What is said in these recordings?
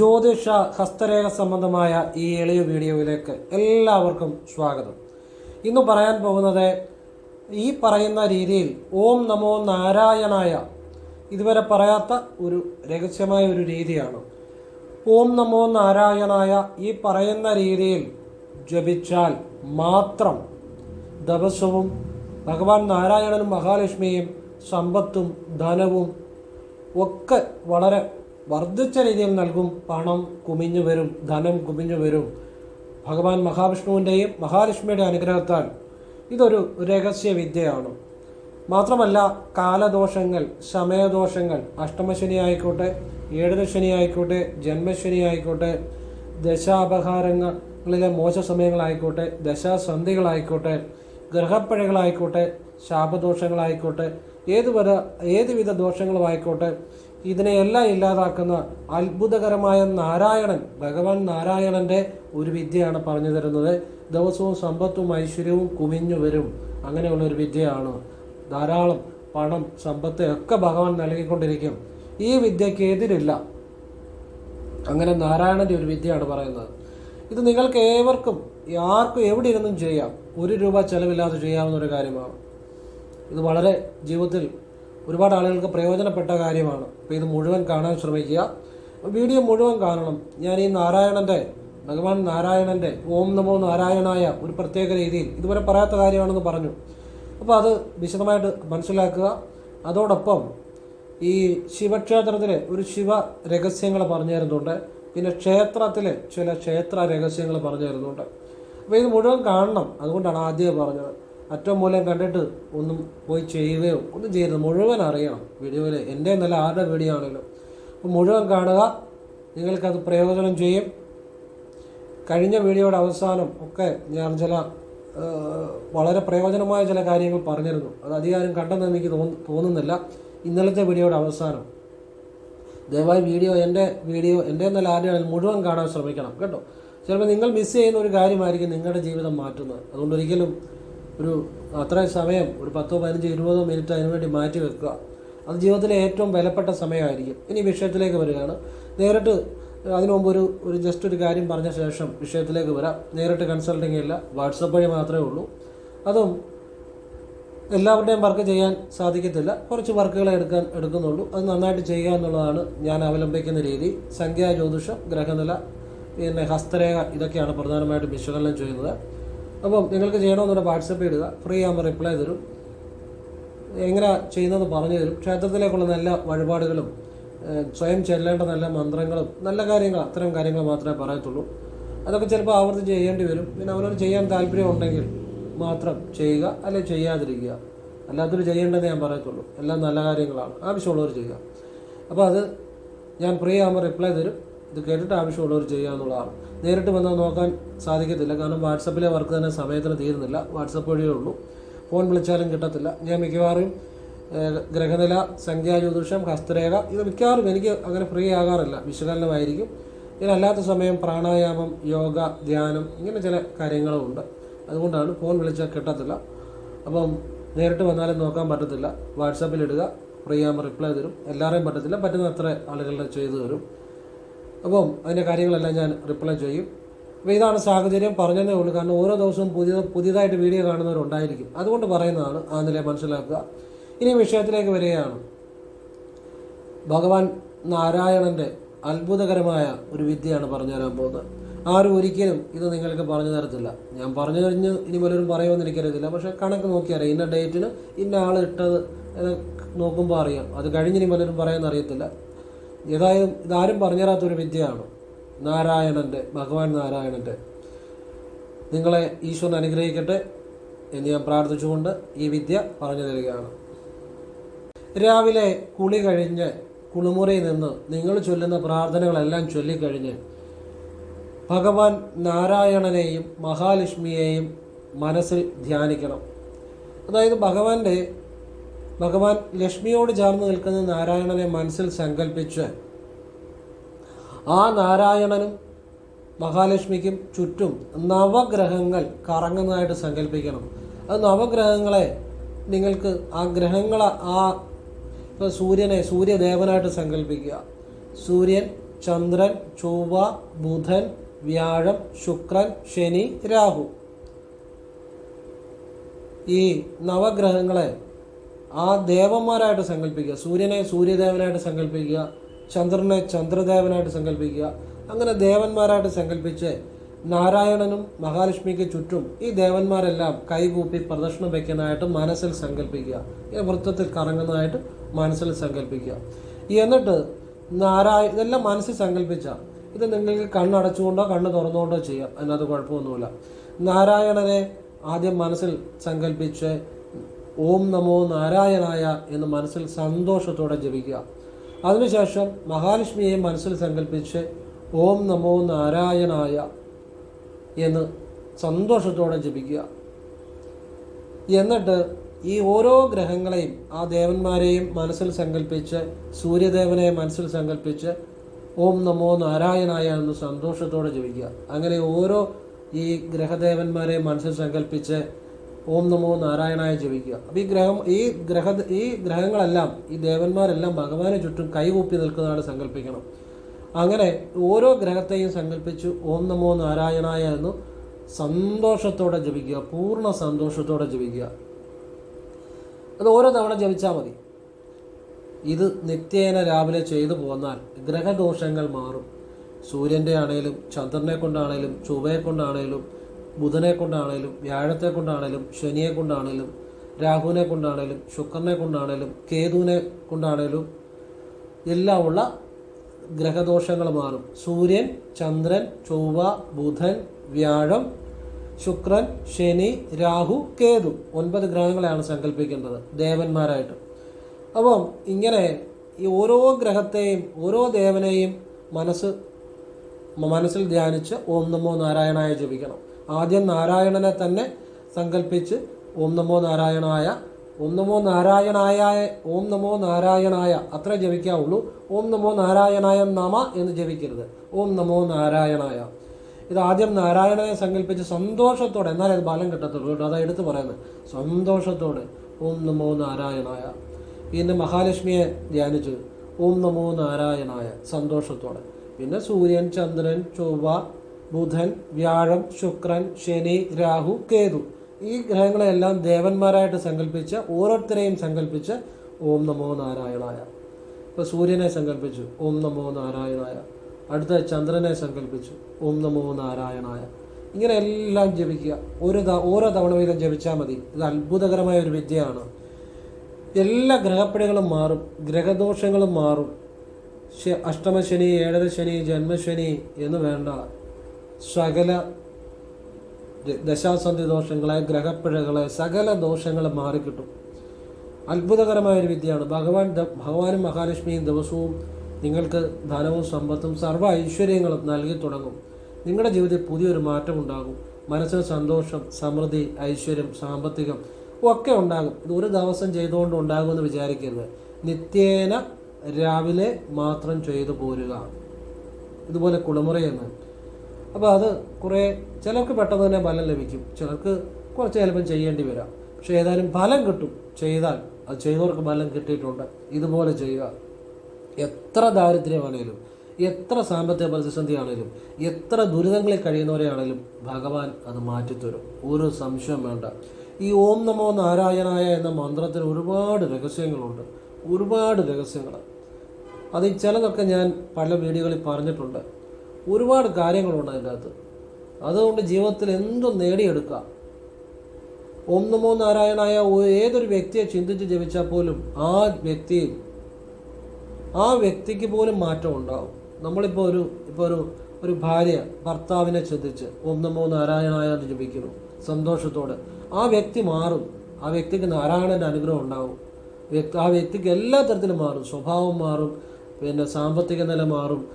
ജ്യോതിഷ ഹസ്തരേഖ സംബന്ധമായ ഈ എളിയ വീഡിയോയിലേക്ക് എല്ലാവർക്കും സ്വാഗതം. ഇന്ന് പറയാൻ പോകുന്നത് ഈ പറയുന്ന രീതിയിൽ ഓം നമോ നാരായണായ ഇതുവരെ പറയാത്ത ഒരു രഹസ്യമായ ഒരു രീതിയാണ്. ഓം നമോ നാരായണായ ഈ പറയുന്ന രീതിയിൽ ജപിച്ചാൽ മാത്രം ദിവസവും ഭഗവാൻ നാരായണനും മഹാലക്ഷ്മിയും സമ്പത്തും ധനവും ഒക്കെ വളരെ വർദ്ധിച്ച രീതിയിൽ നൽകും പണം കുമിഞ്ഞു വരും ധനം കുമിഞ്ഞു വരും. ഭഗവാൻ മഹാവിഷ്ണുവിന്റെയും മഹാലക്ഷ്മിയുടെ അനുഗ്രഹത്താൽ ഇതൊരു രഹസ്യ വിദ്യയാണ്. മാത്രമല്ല കാലദോഷങ്ങൾ സമയദോഷങ്ങൾ അഷ്ടമശനി ആയിക്കോട്ടെ ഏഴരശനി ആയിക്കോട്ടെ ജന്മശനി ആയിക്കോട്ടെ ദശാപഹാരങ്ങളിലെ മോശ സമയങ്ങളായിക്കോട്ടെ ദശാസന്ധികളായിക്കോട്ടെ ഗ്രഹപ്പഴകളായിക്കോട്ടെ ശാപദോഷങ്ങളായിക്കോട്ടെ ഏതുവിധ ഏതുവിധ ദോഷങ്ങളും ആയിക്കോട്ടെ ഇതിനെയെല്ലാം ഇല്ലാതാക്കുന്ന അത്ഭുതകരമായ നാരായണൻ ഭഗവാൻ നാരായണന്റെ ഒരു വിദ്യയാണ് പറഞ്ഞു തരുന്നത്. ദിവസവും സമ്പത്തും ഐശ്വര്യവും കുമിഞ്ഞു വരും. അങ്ങനെയുള്ള ഒരു വിദ്യയാണ്. ധാരാളം പണം സമ്പത്ത് ഒക്കെ ഭഗവാൻ നൽകിക്കൊണ്ടിരിക്കും. ഈ വിദ്യക്ക് എതിരില്ല. അങ്ങനെ നാരായണന്റെ ഒരു വിദ്യയാണ് പറയുന്നത്. ഇത് നിങ്ങൾക്ക് ഏവർക്കും ആർക്കും എവിടെ ഇരുന്നും ചെയ്യാം. ഒരു രൂപ ചെലവില്ലാതെ ചെയ്യാവുന്ന ഒരു കാര്യമാണ്. ഇത് വളരെ ജീവിതത്തിൽ ഒരുപാട് ആളുകൾക്ക് പ്രയോജനപ്പെട്ട കാര്യമാണ്. അപ്പോൾ ഇത് മുഴുവൻ കാണാൻ ശ്രമിക്കുക. വീഡിയോ മുഴുവൻ കാണണം. ഞാൻ ഈ നാരായണന്റെ ഭഗവാൻ നാരായണന്റെ ഓം നമോ നാരായണായ ഒരു പ്രത്യേക രീതിയിൽ ഇതുവരെ പറയാത്ത കാര്യമാണെന്ന് പറഞ്ഞു. അപ്പോൾ അത് വിശദമായിട്ട് മനസ്സിലാക്കുക. അതോടൊപ്പം ഈ ശിവക്ഷേത്രത്തിലെ ഒരു ശിവ രഹസ്യങ്ങൾ പറഞ്ഞു തരുന്നുണ്ട് പിന്നെ ക്ഷേത്രത്തിലെ ചില ക്ഷേത്ര രഹസ്യങ്ങൾ പറഞ്ഞു തരുന്നുണ്ട് അപ്പോൾ ഇത് മുഴുവൻ കാണണം. അതുകൊണ്ടാണ് ആദ്യം പറഞ്ഞത്. അറ്റവും മൂലം കണ്ടിട്ട് ഒന്നും പോയി ചെയ്യുകയോ ഒന്നും ചെയ്യരുത്. മുഴുവൻ അറിയണം വീഡിയോയിൽ എന്റെ നല്ല ആരുടെ വീഡിയോ ആണെങ്കിലും. അപ്പോൾ മുഴുവൻ കാണുക. നിങ്ങൾക്കത് പ്രയോജനം ചെയ്യും. കഴിഞ്ഞ വീഡിയോയുടെ അവസാനം ഒക്കെ ഞാൻ ചില വളരെ പ്രയോജനമായ ചില കാര്യങ്ങൾ പറഞ്ഞിരുന്നു. അത് അധികാരം കണ്ടെന്ന് എനിക്ക് തോന്നു തോന്നുന്നില്ല. ഇന്നലത്തെ വീഡിയോയുടെ അവസാനം. ദയവായി വീഡിയോ എന്റെ വീഡിയോ എന്റെ നല്ല ആരുടെ മുഴുവൻ കാണാൻ ശ്രമിക്കണം. കേട്ടോ? ചിലപ്പോൾ നിങ്ങൾ മിസ് ചെയ്യുന്ന ഒരു കാര്യമായിരിക്കും നിങ്ങളുടെ ജീവിതം മാറ്റുന്നത്. അതുകൊണ്ട് ഒരിക്കലും ഒരു അത്രയും സമയം ഒരു പത്തോ പതിനഞ്ചോ ഇരുപതോ മിനിറ്റ് അതിനു വേണ്ടി മാറ്റി വെക്കുക. അത് ജീവിതത്തിലെ ഏറ്റവും വിലപ്പെട്ട സമയമായിരിക്കും. ഇനി വിഷയത്തിലേക്ക് വരികയാണ്. നേരിട്ട് അതിനു മുമ്പ് ഒരു ഒരു ജസ്റ്റ് ഒരു കാര്യം പറഞ്ഞ ശേഷം വിഷയത്തിലേക്ക് വരാം. നേരിട്ട് കൺസൾട്ടിങ് ഇല്ല. വാട്സപ്പ് വഴി മാത്രമേ ഉള്ളൂ. അതും എല്ലാവരുടെയും വർക്ക് ചെയ്യാൻ സാധിക്കത്തില്ല. കുറച്ച് വർക്കുകളെ എടുക്കാൻ എടുക്കുന്നുള്ളൂ. അത് നന്നായിട്ട് ചെയ്യുക എന്നുള്ളതാണ് ഞാൻ അവലംബിക്കുന്ന രീതി. സംഖ്യാ ജ്യോതിഷം ഗ്രഹനില പിന്നെ ഹസ്തരേഖ ഇതൊക്കെയാണ് പ്രധാനമായിട്ടും വിശകലനം ചെയ്യുന്നത്. അപ്പം നിങ്ങൾക്ക് ചെയ്യണമെന്നുണ്ടെങ്കിൽ വാട്സപ്പ് ഇടുക. ഫ്രീ ആകുമ്പോൾ റിപ്ലൈ തരും. എങ്ങനെ ചെയ്യുന്നതെന്ന് പറഞ്ഞു തരും. ക്ഷേത്രത്തിലേക്കുള്ള നല്ല വഴിപാടുകളും സ്വയം ചെല്ലേണ്ട നല്ല മന്ത്രങ്ങളും നല്ല കാര്യങ്ങൾ അത്തരം കാര്യങ്ങൾ മാത്രമേ പറയത്തുള്ളൂ. അതൊക്കെ ചിലപ്പോൾ ആവർത്തിച്ച് ചെയ്യേണ്ടി വരും. പിന്നെ അവരോട് ചെയ്യാൻ താല്പര്യം ഉണ്ടെങ്കിൽ മാത്രം ചെയ്യുക അല്ലെങ്കിൽ ചെയ്യാതിരിക്കുക. അല്ലാത്തൊരു ചെയ്യേണ്ടത് ഞാൻ പറയത്തുള്ളൂ. എല്ലാം നല്ല കാര്യങ്ങളാണ്. ആവശ്യമുള്ളവർ ചെയ്യുക. അപ്പോൾ അത് ഞാൻ ഫ്രീ ആകുമ്പോൾ റിപ്ലൈ തരും. ഇത് കേട്ടിട്ട് ആവശ്യമുള്ളവർ ചെയ്യുക എന്നുള്ളതാണ്. നേരിട്ട് വന്നാൽ നോക്കാൻ സാധിക്കത്തില്ല. കാരണം വാട്സപ്പിലെ വർക്ക് തന്നെ സമയത്തിന് തീരുന്നില്ല. വാട്സപ്പ് വഴിയേ ഉള്ളൂ. ഫോൺ വിളിച്ചാലും കിട്ടത്തില്ല. ഞാൻ മിക്കവാറും ഗ്രഹനില സംഖ്യാജ്യോതിഷം ഹസ്തരേഖ ഇത് മിക്കവാറും എനിക്ക് അങ്ങനെ ഫ്രീ ആകാറില്ല. വിശകലനമായിരിക്കും. ഇതിനല്ലാത്ത സമയം പ്രാണായാമം യോഗ ധ്യാനം ഇങ്ങനെ ചില കാര്യങ്ങളും ഉണ്ട്. അതുകൊണ്ടാണ് ഫോൺ വിളിച്ചാൽ കിട്ടത്തില്ല. അപ്പം നേരിട്ട് വന്നാലും നോക്കാൻ പറ്റത്തില്ല. വാട്സാപ്പിൽ ഇടുക ഫ്രീ ആകുമ്പോൾ റിപ്ലൈ തരും. എല്ലാവരെയും പറ്റത്തില്ല. പറ്റുന്ന അത്ര ആളുകളുടെ ചെയ്തു തരും. അപ്പം അതിന്റെ കാര്യങ്ങളെല്ലാം ഞാൻ റിപ്ലൈ ചെയ്യും. അപ്പോൾ ഇതാണ് സാഹചര്യം. പറഞ്ഞതേ ഉള്ളൂ. കാരണം ഓരോ ദിവസവും പുതിയ പുതിയതായിട്ട് വീഡിയോ കാണുന്നവരുണ്ടായിരിക്കും. അതുകൊണ്ട് പറയുന്നതാണ് ആ നില മനസ്സിലാക്കുക. ഇനി വിഷയത്തിലേക്ക് വരികയാണ്. ഭഗവാൻ നാരായണന്റെ അത്ഭുതകരമായ ഒരു വിദ്യയാണ് പറഞ്ഞു തരാൻ പോകുന്നത്. ആരും ഒരിക്കലും ഇത് നിങ്ങൾക്ക് പറഞ്ഞു തരത്തില്ല. ഞാൻ പറഞ്ഞു കഴിഞ്ഞ് ഇനി പലരും പറയുമെന്ന് എനിക്കറിയത്തില്ല. പക്ഷേ കണക്ക് നോക്കിയറിയാം. ഇന്ന ഡേറ്റിന് ഇന്ന ആൾ ഇട്ടത് നോക്കുമ്പോൾ അറിയാം. അത് കഴിഞ്ഞ് ഇനി പലരും പറയാമെന്ന് അറിയത്തില്ല. ഏതായാലും ഇതാരും പറഞ്ഞു തരാത്തൊരു വിദ്യയാണ്? നാരായണന്റെ ഭഗവാൻ നാരായണന്റെ നിങ്ങളെ ഈശ്വരൻ അനുഗ്രഹിക്കട്ടെ എന്ന് ഞാൻ പ്രാർത്ഥിച്ചുകൊണ്ട് ഈ വിദ്യ പറഞ്ഞു തരികയാണ്. രാവിലെ കുളി കഴിഞ്ഞ് കുളിമുറിയിൽ നിന്ന് നിങ്ങൾ ചൊല്ലുന്ന പ്രാർത്ഥനകളെല്ലാം ചൊല്ലിക്കഴിഞ്ഞ് ഭഗവാൻ നാരായണനെയും മഹാലക്ഷ്മിയെയും മനസ്സിൽ ധ്യാനിക്കണം. അതായത് ഭഗവാന്റെ ഭഗവാൻ ലക്ഷ്മിയോട് ചേർന്ന് നിൽക്കുന്ന നാരായണനെ മനസ്സിൽ സങ്കല്പിച്ച് ആ നാരായണനും മഹാലക്ഷ്മിക്കും ചുറ്റും നവഗ്രഹങ്ങൾ കറങ്ങുന്നതായിട്ട് സങ്കല്പിക്കണം അത് നവഗ്രഹങ്ങളെ നിങ്ങൾക്ക് ആ ഗ്രഹങ്ങളെ ആ ഇപ്പോൾ സൂര്യനെ സൂര്യദേവനായിട്ട് സങ്കല്പിക്കുക സൂര്യൻ ചന്ദ്രൻ ചൊവ്വ ബുധൻ വ്യാഴം ശുക്രൻ ശനി രാഹു. ഈ നവഗ്രഹങ്ങളെ ആ ദേവന്മാരായിട്ട് സങ്കല്പിക്കുക. സൂര്യനെ സൂര്യദേവനായിട്ട് സങ്കല്പിക്കുക. ചന്ദ്രനെ ചന്ദ്രദേവനായിട്ട് സങ്കല്പിക്കുക. അങ്ങനെ ദേവന്മാരായിട്ട് സങ്കല്പിച്ച് നാരായണനും മഹാലക്ഷ്മിക്ക് ചുറ്റും ഈ ദേവന്മാരെല്ലാം കൈകൂപ്പി പ്രദക്ഷിണം വയ്ക്കുന്നതായിട്ട് മനസ്സിൽ സങ്കല്പിക്കുക. ഈ വൃത്തത്തിൽ കറങ്ങുന്നതായിട്ട് മനസ്സിൽ സങ്കല്പിക്കുക. എന്നിട്ട് നാരായ ഇതെല്ലാം മനസ്സിൽ സങ്കല്പിച്ച. ഇത് നിങ്ങൾക്ക് കണ്ണടച്ചുകൊണ്ടോ കണ്ണ് തുറന്നുകൊണ്ടോ ചെയ്യാം. അതിനകത്ത് കുഴപ്പമൊന്നുമില്ല. നാരായണനെ ആദ്യം മനസ്സിൽ സങ്കല്പിച്ച് ഓം നമോ നാരായണായ എന്ന് മനസ്സിൽ സന്തോഷത്തോടെ ജപിക്കുക. അതിനുശേഷം മഹാലക്ഷ്മിയെ മനസ്സിൽ സങ്കല്പിച്ച് ഓം നമോ നാരായണായ എന്ന് സന്തോഷത്തോടെ ജപിക്കുക. എന്നിട്ട് ഈ ഓരോ ഗ്രഹങ്ങളെയും ആ ദേവന്മാരെയും മനസ്സിൽ സങ്കല്പിച്ച് സൂര്യദേവനെ മനസ്സിൽ സങ്കല്പിച്ച് ഓം നമോ നാരായണായ എന്ന് സന്തോഷത്തോടെ ജപിക്കുക. അങ്ങനെ ഓരോ ഈ ഗ്രഹദേവന്മാരെ മനസ്സിൽ സങ്കല്പിച്ച് ഓം നമോ നാരായണായ ജപിക്കുക. അപ്പോൾ ഈ ഗ്രഹം ഈ ഗ്രഹ ഈ ഗ്രഹങ്ങളെല്ലാം ഈ ദേവന്മാരെല്ലാം ഭഗവാനെ ചുറ്റും കൈകൂപ്പി നിൽക്കുന്നതാണ് സങ്കല്പിക്കണം. അങ്ങനെ ഓരോ ഗ്രഹത്തെയും സങ്കല്പിച്ച് ഓം നമോ നാരായണായ എന്ന് സന്തോഷത്തോടെ ജപിക്കുക പൂർണ സന്തോഷത്തോടെ ജപിക്കുക. അത് ഓരോ തവണ ജപിച്ചാൽ മതി. ഇത് നിത്യേന രാവിലെ ചെയ്തു പോന്നാൽ ഗ്രഹദോഷങ്ങൾ മാറും. സൂര്യന്റെ ആണേലും ചന്ദ്രനെ കൊണ്ടാണേലും ചൊവ്വയെ കൊണ്ടാണേലും ബുധനെ കൊണ്ടാണേലും വ്യാഴത്തെ കൊണ്ടാണേലും ശനിയെ കൊണ്ടാണേലും രാഹുവിനെ കൊണ്ടാണേലും ശുക്രനെ കൊണ്ടാണേലും കേതുവിനെ കൊണ്ടാണേലും എല്ലാം ഉള്ള ഗ്രഹദോഷങ്ങൾ മാറും. സൂര്യൻ ചന്ദ്രൻ ചൊവ്വ ബുധൻ വ്യാഴം ശുക്രൻ ശനി രാഹു കേതു ഒൻപത് ഗ്രഹങ്ങളെയാണ് സങ്കല്പിക്കേണ്ടത് ദേവന്മാരായിട്ട്. അപ്പം ഇങ്ങനെ ഈ ഓരോ ഗ്രഹത്തെയും ഓരോ ദേവനെയും മനസ്സ് മനസ്സിൽ ധ്യാനിച്ച് ഓം നമോ നാരായണായ ജപിക്കണം. ആദ്യം നാരായണനെ തന്നെ സങ്കല്പിച്ച് ഓം നമോ നാരായണായ ഓം നമോ നാരായണായ ഓം നമോ നാരായണായ അത്ര ജപിക്കാവുള്ളൂ. ഓം നമോ നാരായണായ നമ എന്ന് ജപിക്കരുത്. ഓം നമോ നാരായണായ. ഇത് ആദ്യം നാരായണനെ സങ്കല്പിച്ച് സന്തോഷത്തോടെ എന്നാലേ അത് ബലം കിട്ടത്തുള്ളൂ കേട്ടോ. അതാ എടുത്തു പറയുന്നത്. സന്തോഷത്തോടെ ഓം നമോ നാരായണായ. പിന്നെ മഹാലക്ഷ്മിയെ ധ്യാനിച്ചു. ഓം നമോ നാരായണായ. സന്തോഷത്തോടെ. പിന്നെ സൂര്യൻ ചന്ദ്രൻ ചൊവ്വ ബുധൻ വ്യാഴം ശുക്രൻ ശനി രാഹു കേതു. ഈ ഗ്രഹങ്ങളെല്ലാം ദേവന്മാരായിട്ട് സങ്കല്പിച്ച് ഓരോരുത്തരെയും സങ്കല്പിച്ച് ഓം നമോ നാരായണായ. ഇപ്പോൾ സൂര്യനെ സങ്കല്പിച്ചു ഓം നമോ നാരായണായ. അടുത്ത ചന്ദ്രനെ സങ്കല്പിച്ചു ഓം നമോ നാരായണായ. ഇങ്ങനെ എല്ലാം ജപിക്കുക. ഒരു ഓരോ തവണ വീതം ജപിച്ചാൽ മതി. ഇത് അത്ഭുതകരമായ ഒരു വിദ്യയാണ്. എല്ലാ ഗ്രഹപ്പിഴകളും മാറും ഗ്രഹദോഷങ്ങളും മാറും. അഷ്ടമശനി ഏഴര ശനി ജന്മശനി എന്ന് വേണ്ട സകല ദശാസന്ധി ദോഷങ്ങളെ ഗ്രഹപ്പിഴകളെ സകല ദോഷങ്ങൾ മാറിക്കിട്ടും. അത്ഭുതകരമായ ഒരു വിദ്യയാണ്. ഭഗവാൻ ഭഗവാനും മഹാലക്ഷ്മിയും ദിവസവും നിങ്ങൾക്ക് ധനവും സമ്പത്തും സർവ ഐശ്വര്യങ്ങളും നൽകി തുടങ്ങും. നിങ്ങളുടെ ജീവിതത്തിൽ പുതിയൊരു മാറ്റം ഉണ്ടാകും മനസ്സിന് സന്തോഷം സമൃദ്ധി ഐശ്വര്യം സാമ്പത്തികം ഒക്കെ ഉണ്ടാകും. ഇത് ഒരു ദിവസം ചെയ്തുകൊണ്ട് ഉണ്ടാകുമെന്ന് വിചാരിക്കരുത്. നിത്യേന രാവിലെ മാത്രം ചെയ്തു പോരുക. ഇതുപോലെ കുളിമുറയെന്ന് അപ്പോൾ അത് കുറേ ചിലർക്ക് പെട്ടെന്ന് തന്നെ ഫലം ലഭിക്കും. ചിലർക്ക് കുറച്ച് ചിലപ്പം ചെയ്യേണ്ടി വരാം. പക്ഷേ ഏതായാലും ഫലം കിട്ടും. ചെയ്താൽ അത് ചെയ്തവർക്ക് ഫലം കിട്ടിയിട്ടുണ്ട്. ഇതുപോലെ ചെയ്യുക. എത്ര ദാരിദ്ര്യമാണേലും എത്ര സാമ്പത്തിക പ്രതിസന്ധി ആണേലും എത്ര ദുരിതങ്ങളിൽ കഴിയുന്നവരെയാണേലും ഭഗവാൻ അത് മാറ്റിത്തരും. ഒരു സംശയം വേണ്ട. ഈ ഓം നമോ നാരായണായ എന്ന മന്ത്രത്തിന് ഒരുപാട് രഹസ്യങ്ങളുണ്ട്. ഒരുപാട് രഹസ്യങ്ങൾ അതിൽ ചിലതൊക്കെ ഞാൻ പല വീഡിയോകളിൽ പറഞ്ഞിട്ടുണ്ട്. ഒരുപാട് കാര്യങ്ങളുണ്ട് അതിന്റെ അകത്ത് അതുകൊണ്ട് ജീവിതത്തിൽ എന്തും നേടിയെടുക്കാം. ഓം നമോ നാരായണായ ഏതൊരു വ്യക്തിയെ ചിന്തിച്ച് ജപിച്ചാൽ പോലും ആ വ്യക്തിയിൽ ആ വ്യക്തിക്ക് പോലും മാറ്റം ഉണ്ടാവും. നമ്മളിപ്പോൾ ഒരു ഇപ്പോൾ ഒരു ഒരു ഭാര്യ ഭർത്താവിനെ ചിന്തിച്ച് ഓം നമോ നാരായണായ എന്ന് ജപിക്കുന്നു സന്തോഷത്തോടെ. ആ വ്യക്തി മാറും. ആ വ്യക്തിക്ക് നാരായണന്റെ അനുഗ്രഹം ഉണ്ടാവും. ആ വ്യക്തിക്ക് എല്ലാ തരത്തിലും മാറും. സ്വഭാവം മാറും. പിന്നെ സാമ്പത്തിക നില മാറും.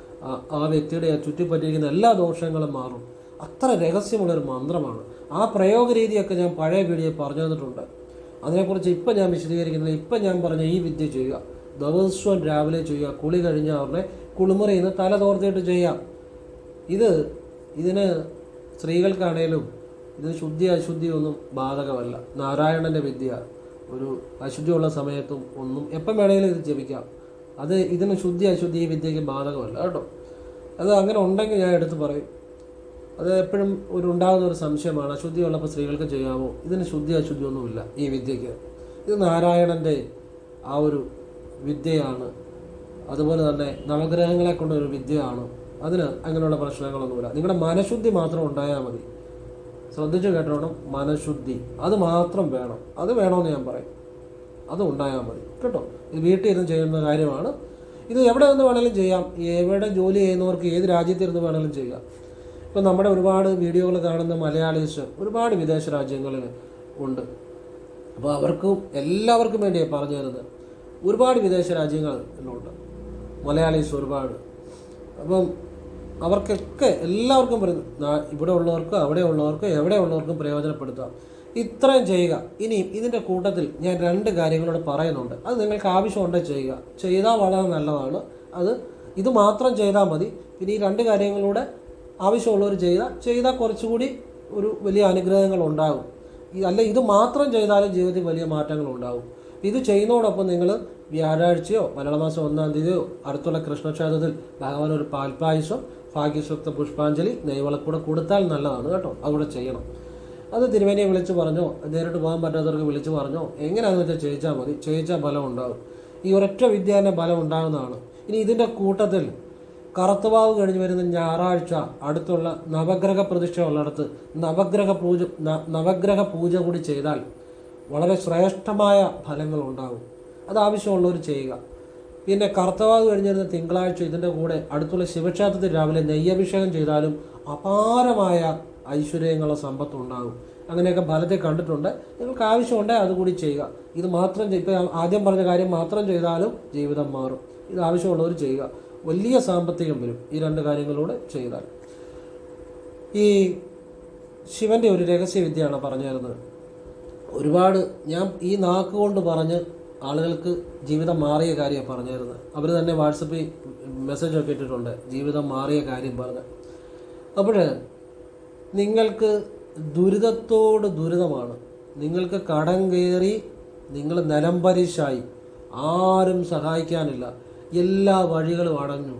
ആ- വ്യക്തിയുടെ ചുറ്റിപ്പറ്റിയിരിക്കുന്ന എല്ലാ ദോഷങ്ങളും മാറും. അത്ര രഹസ്യമുള്ളൊരു മന്ത്രമാണ്. ആ പ്രയോഗ രീതിയൊക്കെ ഞാൻ പഴയ പീഡിയെ പറഞ്ഞു തന്നിട്ടുണ്ട്. അതിനെക്കുറിച്ച് ഇപ്പം ഞാൻ വിശദീകരിക്കുന്നത് ഇപ്പം ഞാൻ പറഞ്ഞ ഈ വിദ്യ ചെയ്യുക. ദിവസവും രാവിലെ ചെയ്യുക. കുളി കഴിഞ്ഞ അവരുടെ കുളിമുറിയിൽ നിന്ന് തല തോർത്തിയിട്ട് ചെയ്യാം ഇത് ഇതിന് സ്ത്രീകൾക്കാണേലും ഇത് ശുദ്ധി അശുദ്ധി ഒന്നും ബാധകമല്ല. നാരായണന്റെ വിദ്യ ഒരു അശുദ്ധിയുള്ള സമയത്തും ഒന്നും എപ്പം വേണമെങ്കിലും ഇത് ജപിക്കാം. അത് ഇതിന് ശുദ്ധി അശുദ്ധി ഈ വിദ്യയ്ക്ക് ബാധകമല്ല. കേട്ടോ. അത് അങ്ങനെ ഉണ്ടെങ്കിൽ ഞാൻ എടുത്തു പറയും. അത് എപ്പോഴും ഒരു ഉണ്ടാകുന്ന ഒരു സംശയമാണ്. അശുദ്ധി ഉള്ളപ്പോൾ സ്ത്രീകൾക്ക് ചെയ്യാമോ? ഇതിന് ശുദ്ധി അശുദ്ധി ഒന്നുമില്ല ഈ വിദ്യയ്ക്ക്. ഇത് നാരായണന്റെ ആ ഒരു വിദ്യയാണ്. അതുപോലെ തന്നെ നവഗ്രഹങ്ങളെ കൊണ്ടൊരു വിദ്യയാണ്. അതിന് അങ്ങനെയുള്ള പ്രശ്നങ്ങളൊന്നുമില്ല. നിങ്ങളുടെ മനഃശുദ്ധി മാത്രം ഉണ്ടായാൽ മതി. ശ്രദ്ധിച്ചു കേട്ടോണം. മനഃശുദ്ധി. അത് മാത്രം വേണം. അത് വേണമെന്ന് ഞാൻ പറയും. അത് ഉണ്ടായാൽ മതി. കേട്ടോ. ഇത് വീട്ടിൽ ഇരുന്ന് ചെയ്യുന്ന കാര്യമാണ്. ഇത് എവിടെ നിന്ന് വേണമെങ്കിലും ചെയ്യാം. എവിടെ ജോലി ചെയ്യുന്നവർക്ക് ഏത് രാജ്യത്തിരുന്ന് വേണമെങ്കിലും ചെയ്യാം. ഇപ്പം നമ്മുടെ ഒരുപാട് വീഡിയോകൾ കാണുന്ന മലയാളീസ് ഒരുപാട് വിദേശ രാജ്യങ്ങളിൽ ഉണ്ട്. അപ്പോൾ അവർക്കും എല്ലാവർക്കും വേണ്ടിയാണ് പറഞ്ഞു തരുന്നത്. ഒരുപാട് വിദേശ രാജ്യങ്ങളിലുണ്ട്. മലയാളീസ് ഒരുപാട്. അപ്പം അവർക്കൊക്കെ എല്ലാവർക്കും ഇവിടെ ഉള്ളവർക്ക് അവിടെ ഉള്ളവർക്ക് എവിടെ ഉള്ളവർക്കും പ്രയോജനപ്പെടുത്താം. ഇത്രയും ചെയ്യുക. ഇനിയും ഇതിന്റെ കൂട്ടത്തിൽ ഞാൻ രണ്ട് കാര്യങ്ങളോട് പറയുന്നുണ്ട്. അത് നിങ്ങൾക്ക് ആവശ്യമുണ്ടെങ്കിൽ ചെയ്യുക. ചെയ്താൽ വളരെ നല്ലതാണ്. അത് ഇത് മാത്രം ചെയ്താൽ മതി. പിന്നെ ഈ രണ്ട് കാര്യങ്ങളൂടെ ആവശ്യമുള്ളവർ ചെയ്താൽ ചെയ്താൽ കുറച്ചുകൂടി ഒരു വലിയ അനുഗ്രഹങ്ങൾ ഉണ്ടാകും അല്ല ഇത് മാത്രം ചെയ്താലും ജീവിതത്തിൽ വലിയ മാറ്റങ്ങൾ ഉണ്ടാകും ഇത് ചെയ്യുന്നതോടൊപ്പം നിങ്ങൾ വ്യാഴാഴ്ചയോ മലയാള മാസം ഒന്നാം തീയതിയോ അടുത്തുള്ള കൃഷ്ണക്ഷേത്രത്തിൽ ഭഗവാൻ ഒരു പാൽപ്പായസം ഭാഗ്യസ്വക്ത പുഷ്പാഞ്ജലി നെയ്വളക്കൂടെ കൊടുത്താൽ നല്ലതാണ് കേട്ടോ. അതുകൂടെ ചെയ്യണം. അത് തിരുമേനിയെ വിളിച്ച് പറഞ്ഞോ നേരിട്ട് പോകാൻ പറ്റാത്തവർക്ക് വിളിച്ച് പറഞ്ഞോ എങ്ങനെയാണെന്ന് വെച്ചാൽ ചെയ്യിച്ചാൽ മതി? ചെയ്യിച്ചാൽ ബലം ഉണ്ടാകും ഈ ഒരൊറ്റ വിദ്യ തന്നെ ബലം ഉണ്ടാകുന്നതാണ്. ഇനി ഇതിന്റെ കൂട്ടത്തിൽ കറുത്തവാവ് കഴിഞ്ഞ് വരുന്ന ഞായറാഴ്ച അടുത്തുള്ള നവഗ്രഹ പ്രതിഷ്ഠ ഉള്ളിടത്ത് നവഗ്രഹ പൂജ നവഗ്രഹ പൂജ കൂടി ചെയ്താൽ വളരെ ശ്രേഷ്ഠമായ ഫലങ്ങൾ ഉണ്ടാകും. അത് ആവശ്യമുള്ളവർ ചെയ്യുക. പിന്നെ കർത്തവാവ് കഴിഞ്ഞിരുന്ന തിങ്കളാഴ്ച ഇതിന്റെ കൂടെ അടുത്തുള്ള ശിവക്ഷേത്രത്തിൽ രാവിലെ നെയ്യഭിഷേകം ചെയ്താലും അപാരമായ ഐശ്വര്യങ്ങളും സമ്പത്തും ഉണ്ടാകും അങ്ങനെയൊക്കെ ഫലത്തെ കണ്ടിട്ടുണ്ട്. നിങ്ങൾക്ക് ആവശ്യമുണ്ടെങ്കിൽ അതുകൂടി ചെയ്യുക. ഇത് മാത്രം ഇപ്പോൾ ഇപ്പം ആദ്യം പറഞ്ഞ കാര്യം മാത്രം ചെയ്താലും ജീവിതം മാറും. ഇത് ആവശ്യമുള്ളവർ ചെയ്യുക. വലിയ സാമ്പത്തികം വരും ഈ രണ്ട് കാര്യങ്ങളൂടെ ചെയ്താൽ. ഈ ശിവന്റെ ഒരു രഹസ്യവിദ്യയാണ് പറഞ്ഞു തരുന്നത്. ഒരുപാട് ഞാൻ ഈ നാക്ക് കൊണ്ട് പറഞ്ഞ് ആളുകൾക്ക് ജീവിതം മാറിയ കാര്യമാണ് പറഞ്ഞു തരുന്നത്. അവർ തന്നെ വാട്സപ്പിൽ മെസ്സേജ് ഒക്കെ ഇട്ടിട്ടുണ്ട്. ജീവിതം മാറിയ കാര്യം പറഞ്ഞ്. അപ്പോൾ നിങ്ങൾക്ക് ദുരിതത്തോട് ദുരിതമാണ്. നിങ്ങൾക്ക് കടം കയറി നിങ്ങൾ നിലംപരിശായി ആരും സഹായിക്കാനില്ല. എല്ലാ വഴികളും അടഞ്ഞു.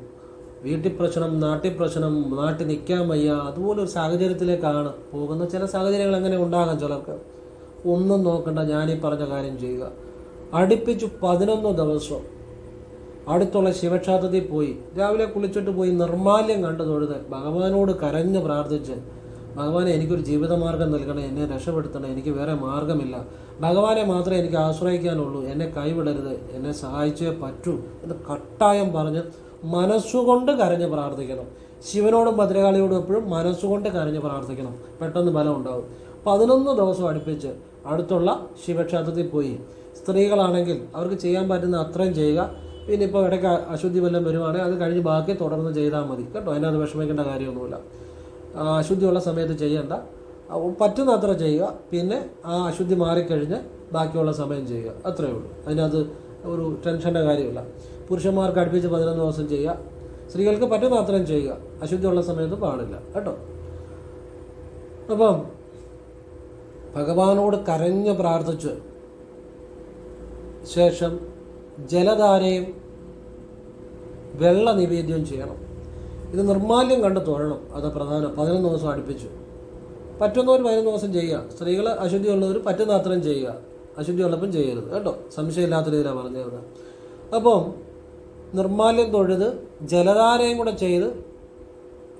വീട്ടിൽ പ്രശ്നം നാട്ടിൽ പ്രശ്നം നാട്ടിൽ നിൽക്കാൻ വയ്യ. അതുപോലെ ഒരു സാഹചര്യത്തിലേക്കാണ് പോകുന്ന ചില സാഹചര്യങ്ങൾ എങ്ങനെ ഉണ്ടാകാം ചിലർക്ക്? ഒന്നും നോക്കണ്ട. ഞാനീ പറഞ്ഞ കാര്യം ചെയ്യുക. അടുപ്പിച്ചു പതിനൊന്ന് ദിവസം അടുത്തുള്ള ശിവക്ഷേത്രത്തിൽ പോയി. രാവിലെ കുളിച്ചിട്ട് പോയി നിർമാല്യം കണ്ടു തൊഴുത് ഭഗവാനോട് കരഞ്ഞ് പ്രാർത്ഥിച്ച് ഭഗവാനെ എനിക്കൊരു ജീവിതമാർഗം നൽകണേ എന്നെ രക്ഷപ്പെടുത്തണേ എനിക്ക് വേറെ മാർഗമില്ല. ഭഗവാനെ മാത്രമേ എനിക്ക് ആശ്രയിക്കാനുള്ളൂ. എന്നെ കൈവിടരുത് എന്നെ സഹായിച്ചേ പറ്റൂ എന്ന് കട്ടായം പറഞ്ഞ് മനസ്സുകൊണ്ട് കരഞ്ഞ് പ്രാർത്ഥിക്കണം. ശിവനോടും ഭദ്രകാളിയോടും എപ്പോഴും മനസ്സുകൊണ്ട് കരഞ്ഞ് പ്രാർത്ഥിക്കണം. പെട്ടെന്ന് ബലം ഉണ്ടാവും പതിനൊന്ന് ദിവസം അടുപ്പിച്ച് അടുത്തുള്ള ശിവക്ഷേത്രത്തിൽ പോയി. സ്ത്രീകളാണെങ്കിൽ അവർക്ക് ചെയ്യാൻ പറ്റുന്ന അത്രയും ചെയ്യുക. പിന്നെ ഇപ്പോൾ ഇടയ്ക്ക് അശുദ്ധി വല്ലതും വരുവാണെങ്കിൽ അത് കഴിഞ്ഞ് ബാക്കി തുടർന്ന് ചെയ്താൽ മതി. കേട്ടോ? അതിനകത്ത് വിഷമിക്കേണ്ട കാര്യമൊന്നുമില്ല. അശുദ്ധിയുള്ള സമയത്ത് ചെയ്യേണ്ട. പറ്റുന്ന അത്ര ചെയ്യുക. പിന്നെ ആ അശുദ്ധി മാറിക്കഴിഞ്ഞ് ബാക്കിയുള്ള സമയം ചെയ്യുക. അത്രയേ ഉള്ളൂ. അതിനകത്ത് ഒരു ടെൻഷന്റെ കാര്യമില്ല. പുരുഷന്മാർക്ക് അടുപ്പിച്ച് പതിനൊന്ന് ദിവസം ചെയ്യുക. സ്ത്രീകൾക്ക് പറ്റുന്ന അത്രയും ചെയ്യുക. അശുദ്ധിയുള്ള സമയത്ത് പാടില്ല. കേട്ടോ? അപ്പം ഭഗവാനോട് കരഞ്ഞ് പ്രാർത്ഥിച്ച് ശേഷം ജലധാരയും വെള്ള നിവേദ്യം ചെയ്യണം. ഇത് നിർമാല്യം കണ്ട് തൊഴണം. അത് പ്രധാനം. പതിനൊന്ന് ദിവസം അടുപ്പിച്ചു. പറ്റുന്നവർ പതിനൊന്ന് ദിവസം ചെയ്യുക. സ്ത്രീകൾ അശുദ്ധിയുള്ളവർ പറ്റുന്ന അത്രയും ചെയ്യുക. അശുദ്ധി ഉള്ളപ്പം ചെയ്യരുത്. കേട്ടോ? സംശയമില്ലാത്ത രീതിയിലാണ് പറഞ്ഞത് അപ്പം നിർമാല്യം തൊഴുത് ജലധാരയും കൂടെ ചെയ്ത്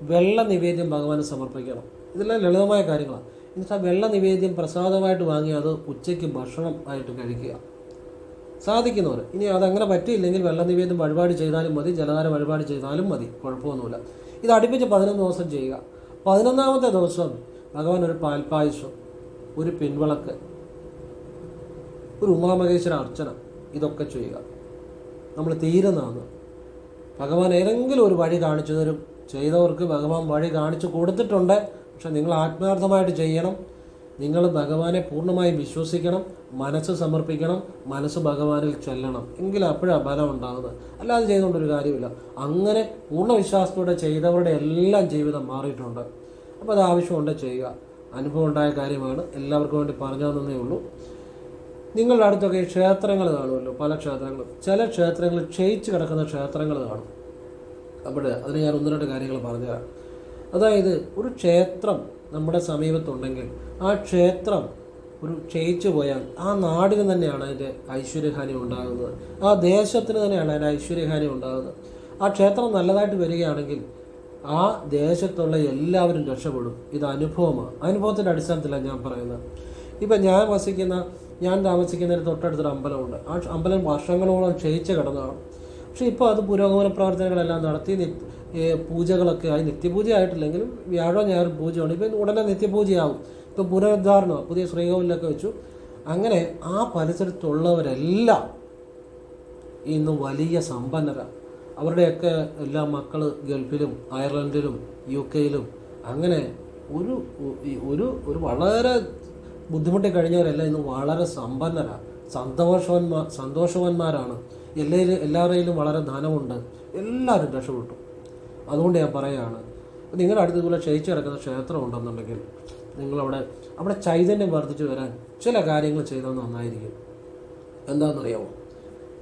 വെള്ള നിവേദ്യം ഭഗവാന് സമർപ്പിക്കണം. ഇതെല്ലാം ലളിതമായ കാര്യങ്ങളാണ് ആ വെള്ള നിവേദ്യം പ്രസാദമായിട്ട് വാങ്ങി അത് ഉച്ചയ്ക്ക് ഭക്ഷണം ആയിട്ട് കഴിക്കുക. സാധിക്കുന്നവർ ഇനി അതങ്ങനെ പറ്റിയില്ലെങ്കിൽ വെള്ളനിവേദം വഴിപാട് ചെയ്താലും മതി ജലധാര വഴിപാട് ചെയ്താലും മതി. കുഴപ്പമൊന്നുമില്ല. ഇത് അടുപ്പിച്ച് പതിനൊന്ന് ദിവസം ചെയ്യുക. പതിനൊന്നാമത്തെ ദിവസം ഭഗവാൻ ഒരു പാൽപ്പായസം ഒരു പിൻവിളക്ക് ഒരു ഉമാമഹേശ്വര അർച്ചന ഇതൊക്കെ ചെയ്യുക. നമ്മൾ തീരുന്നതാണ് ഭഗവാൻ ഏതെങ്കിലും ഒരു വഴി കാണിച്ചു തരും. ചെയ്തവർക്ക് ഭഗവാൻ വഴി കാണിച്ചു കൊടുത്തിട്ടുണ്ട്. പക്ഷെ നിങ്ങൾ ആത്മാർത്ഥമായിട്ട് ചെയ്യണം. നിങ്ങൾ ഭഗവാനെ പൂർണമായും വിശ്വസിക്കണം മനസ്സ് സമർപ്പിക്കണം മനസ്സ് ഭഗവാനിൽ ചെല്ലണം. എങ്കിൽ അപ്പോഴാണ് ബലം ഉണ്ടാകുന്നത് അല്ലാതെ ചെയ്തുകൊണ്ടൊരു കാര്യമില്ല. അങ്ങനെ പൂർണ വിശ്വാസത്തോടെ ചെയ്തവരുടെ എല്ലാം ജീവിതം മാറിയിട്ടുണ്ട്. അപ്പോൾ അത് ആവശ്യമുണ്ട് ചെയ്യുക. അനുഭവം ഉണ്ടായ കാര്യമാണ്. എല്ലാവർക്കും വേണ്ടി പറഞ്ഞു തന്നേ ഉള്ളൂ. നിങ്ങളുടെ അടുത്തൊക്കെ ക്ഷേത്രങ്ങൾ കാണുമല്ലോ പല ക്ഷേത്രങ്ങളും. ചില ക്ഷേത്രങ്ങൾ ക്ഷയിച്ച് കിടക്കുന്ന ക്ഷേത്രങ്ങൾ കാണും. അപ്പോൾ അതിന് ഞാൻ ഒന്ന് രണ്ട് കാര്യങ്ങൾ പറഞ്ഞുതരാം. അതായത് ഒരു ക്ഷേത്രം നമ്മുടെ സമീപത്തുണ്ടെങ്കിൽ ആ ക്ഷേത്രം ഒരു ക്ഷയിച്ചു പോയാൽ ആ നാടിന് തന്നെയാണ് അതിന്റെ ഐശ്വര്യഹാനി ഉണ്ടാകുന്നത്. ആ ദേശത്തിന് തന്നെയാണ് അതിന്റെ ഐശ്വര്യഹാനി ഉണ്ടാകുന്നത്. ആ ക്ഷേത്രം നല്ലതായിട്ട് വരികയാണെങ്കിൽ ആ ദേശത്തുള്ള എല്ലാവരും രക്ഷപ്പെടും. ഇത് അനുഭവമാണ്. അനുഭവത്തിന്റെ അടിസ്ഥാനത്തിലാണ് ഞാൻ പറയുന്നത്. ഇപ്പം ഞാൻ വസിക്കുന്ന ഞാൻ താമസിക്കുന്നതിന് തൊട്ടടുത്തൊരു അമ്പലമുണ്ട്. ആ അമ്പലം വർഷങ്ങളോളം ക്ഷയിച്ച് കിടന്നതാണ്. പക്ഷേ ഇപ്പോൾ അത് പുരോഗമന പ്രവർത്തനങ്ങളെല്ലാം നടത്തി പൂജകളൊക്കെ ആയി. നിത്യപൂജ ആയിട്ടില്ലെങ്കിലും വ്യാഴോ ഞായർ പൂജയാണ് ഇപ്പം ഉടനെ നിത്യപൂജയാവും. ഇപ്പം പുനരുദ്ധാരണം പുതിയ ശ്രീകോവിലൊക്കെ വെച്ചു. അങ്ങനെ ആ പരിസരത്തുള്ളവരെല്ലാം ഇന്ന് വലിയ സമ്പന്നരാണ് അവരുടെയൊക്കെ എല്ലാ മക്കൾ ഗൾഫിലും അയർലൻഡിലും യു കെയിലും അങ്ങനെ ഒരു ഒരു ഒരു വളരെ ബുദ്ധിമുട്ടി കഴിഞ്ഞവരെല്ലാം ഇന്ന് വളരെ സമ്പന്നരാണ് സന്തോഷവന്മാർ സന്തോഷവന്മാരാണ്. എല്ലാവരും എല്ലാവരുടെയിലും വളരെ ധനമുണ്ട്. എല്ലാവരും രക്ഷപ്പെട്ടു. അതുകൊണ്ട് ഞാൻ പറയുകയാണ് നിങ്ങളുടെ അടുത്ത് ഇതുപോലെ ക്ഷയിച്ചു കിടക്കുന്ന ക്ഷേത്രം ഉണ്ടെന്നുണ്ടെങ്കിൽ നിങ്ങളവിടെ അവിടെ ചൈതന്യം വർദ്ധിച്ചു വരാൻ ചില കാര്യങ്ങൾ ചെയ്താൽ നന്നായിരിക്കും. എന്താണെന്നറിയാമോ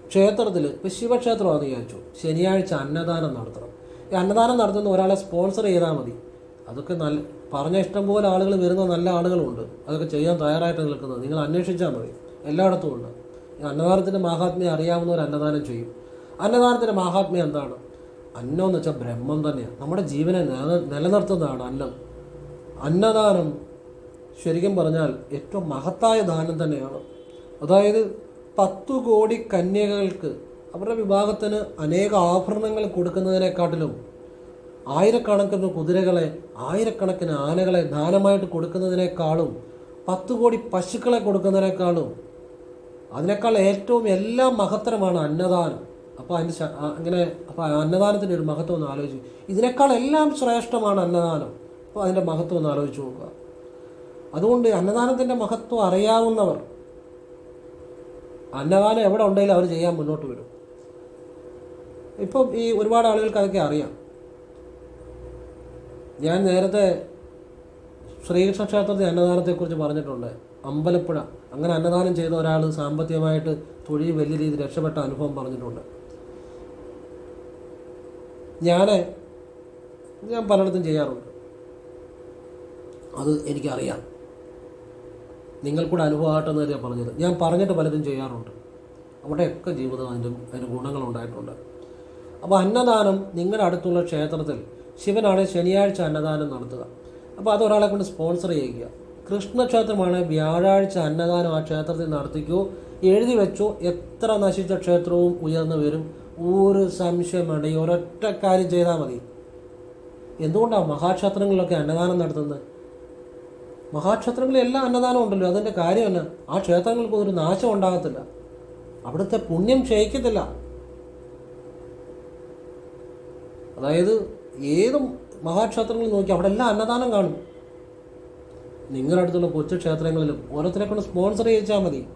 ക്ഷേത്രത്തിൽ ഇപ്പോൾ ശിവക്ഷേത്രമാണെന്ന് വിചാരിച്ചു. ശനിയാഴ്ച അന്നദാനം നടത്തണം. ഈ അന്നദാനം നടത്തുന്ന ഒരാളെ സ്പോൺസർ ചെയ്താൽ മതി. അതൊക്കെ നല്ല പറഞ്ഞ ഇഷ്ടം പോലെ ആളുകൾ വരുന്ന നല്ല ആളുകളുണ്ട്. അതൊക്കെ ചെയ്യാൻ തയ്യാറായിട്ട് നിൽക്കുന്നത്. നിങ്ങൾ അന്വേഷിച്ചാൽ മതി. എല്ലായിടത്തും ഉണ്ട്. അന്നദാനത്തിന്റെ മഹാത്മ്യം അറിയാവുന്നവർ അന്നദാനം ചെയ്യും. അന്നദാനത്തിന്റെ മഹാത്മ്യം എന്താണ്? അന്നം എന്ന് വെച്ചാൽ ബ്രഹ്മം തന്നെയാണ് നമ്മുടെ ജീവനെ നില നിലനിർത്തുന്നതാണ് അന്നം. അന്നദാനം ശരിക്കും പറഞ്ഞാൽ ഏറ്റവും മഹത്തായ ദാനം തന്നെയാണ്. അതായത് പത്തു കോടി കന്യകകൾക്ക് അവരുടെ വിഭാഗത്തിന് അനേക ആഭരണങ്ങൾ കൊടുക്കുന്നതിനെക്കാട്ടിലും ആയിരക്കണക്കിന് കുതിരകളെ ആയിരക്കണക്കിന് ആനകളെ ദാനമായിട്ട് കൊടുക്കുന്നതിനേക്കാളും പത്ത് കോടി പശുക്കളെ കൊടുക്കുന്നതിനേക്കാളും അതിനേക്കാൾ ഏറ്റവും എല്ലാം മഹത്തരമാണ് അന്നദാനം. അപ്പോൾ അതിന്റെ അങ്ങനെ അപ്പോൾ അന്നദാനത്തിന്റെ ഒരു മഹത്വം ഒന്ന് ആലോചിച്ചു ഇതിനേക്കാൾ എല്ലാം ശ്രേഷ്ഠമാണ് അന്നദാനം. അപ്പോൾ അതിന്റെ മഹത്വം ഒന്ന് ആലോചിച്ച് നോക്കുക. അതുകൊണ്ട് അന്നദാനത്തിന്റെ മഹത്വം അറിയാവുന്നവർ അന്നദാനം എവിടെ ഉണ്ടെങ്കിലും അവർ ചെയ്യാൻ മുന്നോട്ട് വരും. ഇപ്പം ഈ ഒരുപാട് ആളുകൾക്ക് അതൊക്കെ അറിയാം. ഞാൻ നേരത്തെ ശ്രീകൃഷ്ണ ക്ഷേത്രത്തിൽ അന്നദാനത്തെക്കുറിച്ച് പറഞ്ഞിട്ടുണ്ട്. അമ്പലപ്പുഴ. അങ്ങനെ അന്നദാനം ചെയ്ത ഒരാൾ സാമ്പത്തികമായിട്ട് തൊഴിൽ വലിയ രീതിയിൽ രക്ഷപ്പെട്ട അനുഭവം പറഞ്ഞിട്ടുണ്ട്. ഞാൻ ഞാൻ പലയിടത്തും ചെയ്യാറുണ്ട്. അത് എനിക്കറിയാം. നിങ്ങൾക്കൂടെ അനുഭവമായിട്ടെന്ന് തന്നെയാണ് പറഞ്ഞത്. ഞാൻ പറഞ്ഞിട്ട് പലതും ചെയ്യാറുണ്ട്. അവിടെയൊക്കെ ജീവിതം അതിന്റെ അതിന്റെ ഗുണങ്ങളുണ്ടായിട്ടുണ്ട്. അപ്പോൾ അന്നദാനം നിങ്ങളുടെ അടുത്തുള്ള ക്ഷേത്രത്തിൽ ശിവനാണ് ശനിയാഴ്ച അന്നദാനം നടത്തുക. അപ്പോൾ അതൊരാളെ കൊണ്ട് സ്പോൺസർ ചെയ്യുക കൃഷ്ണക്ഷേത്രമാണ് വ്യാഴാഴ്ച അന്നദാനം ആ ക്ഷേത്രത്തിൽ നടത്തിക്കൂ. എഴുതി വെച്ചോ എത്ര നശിച്ച ക്ഷേത്രവും ഉയർന്നു വരും. ഒരു സംശയം വേണ്ട. ഈ ഒരൊറ്റ കാര്യം ചെയ്താൽ മതി. എന്തുകൊണ്ടാണ് മഹാക്ഷേത്രങ്ങളിലൊക്കെ അന്നദാനം നടത്തുന്നത്? മഹാക്ഷേത്രങ്ങളിൽ എല്ലാം അന്നദാനം ഉണ്ടല്ലോ. അതിന്റെ കാര്യം തന്നെ ആ ക്ഷേത്രങ്ങൾക്ക് ഒരു നാശം ഉണ്ടാകത്തില്ല. അവിടുത്തെ പുണ്യം ക്ഷയിക്കത്തില്ല. അതായത് ഏത് മഹാക്ഷേത്രങ്ങളിൽ നോക്കി അവിടെ എല്ലാം അന്നദാനം കാണും. നിങ്ങളുടെ അടുത്തുള്ള കൊച്ചു ക്ഷേത്രങ്ങളിലും ഓരോരുത്തരെ കൊണ്ട് സ്പോൺസർ ചെയ്യിച്ചാൽ മതി.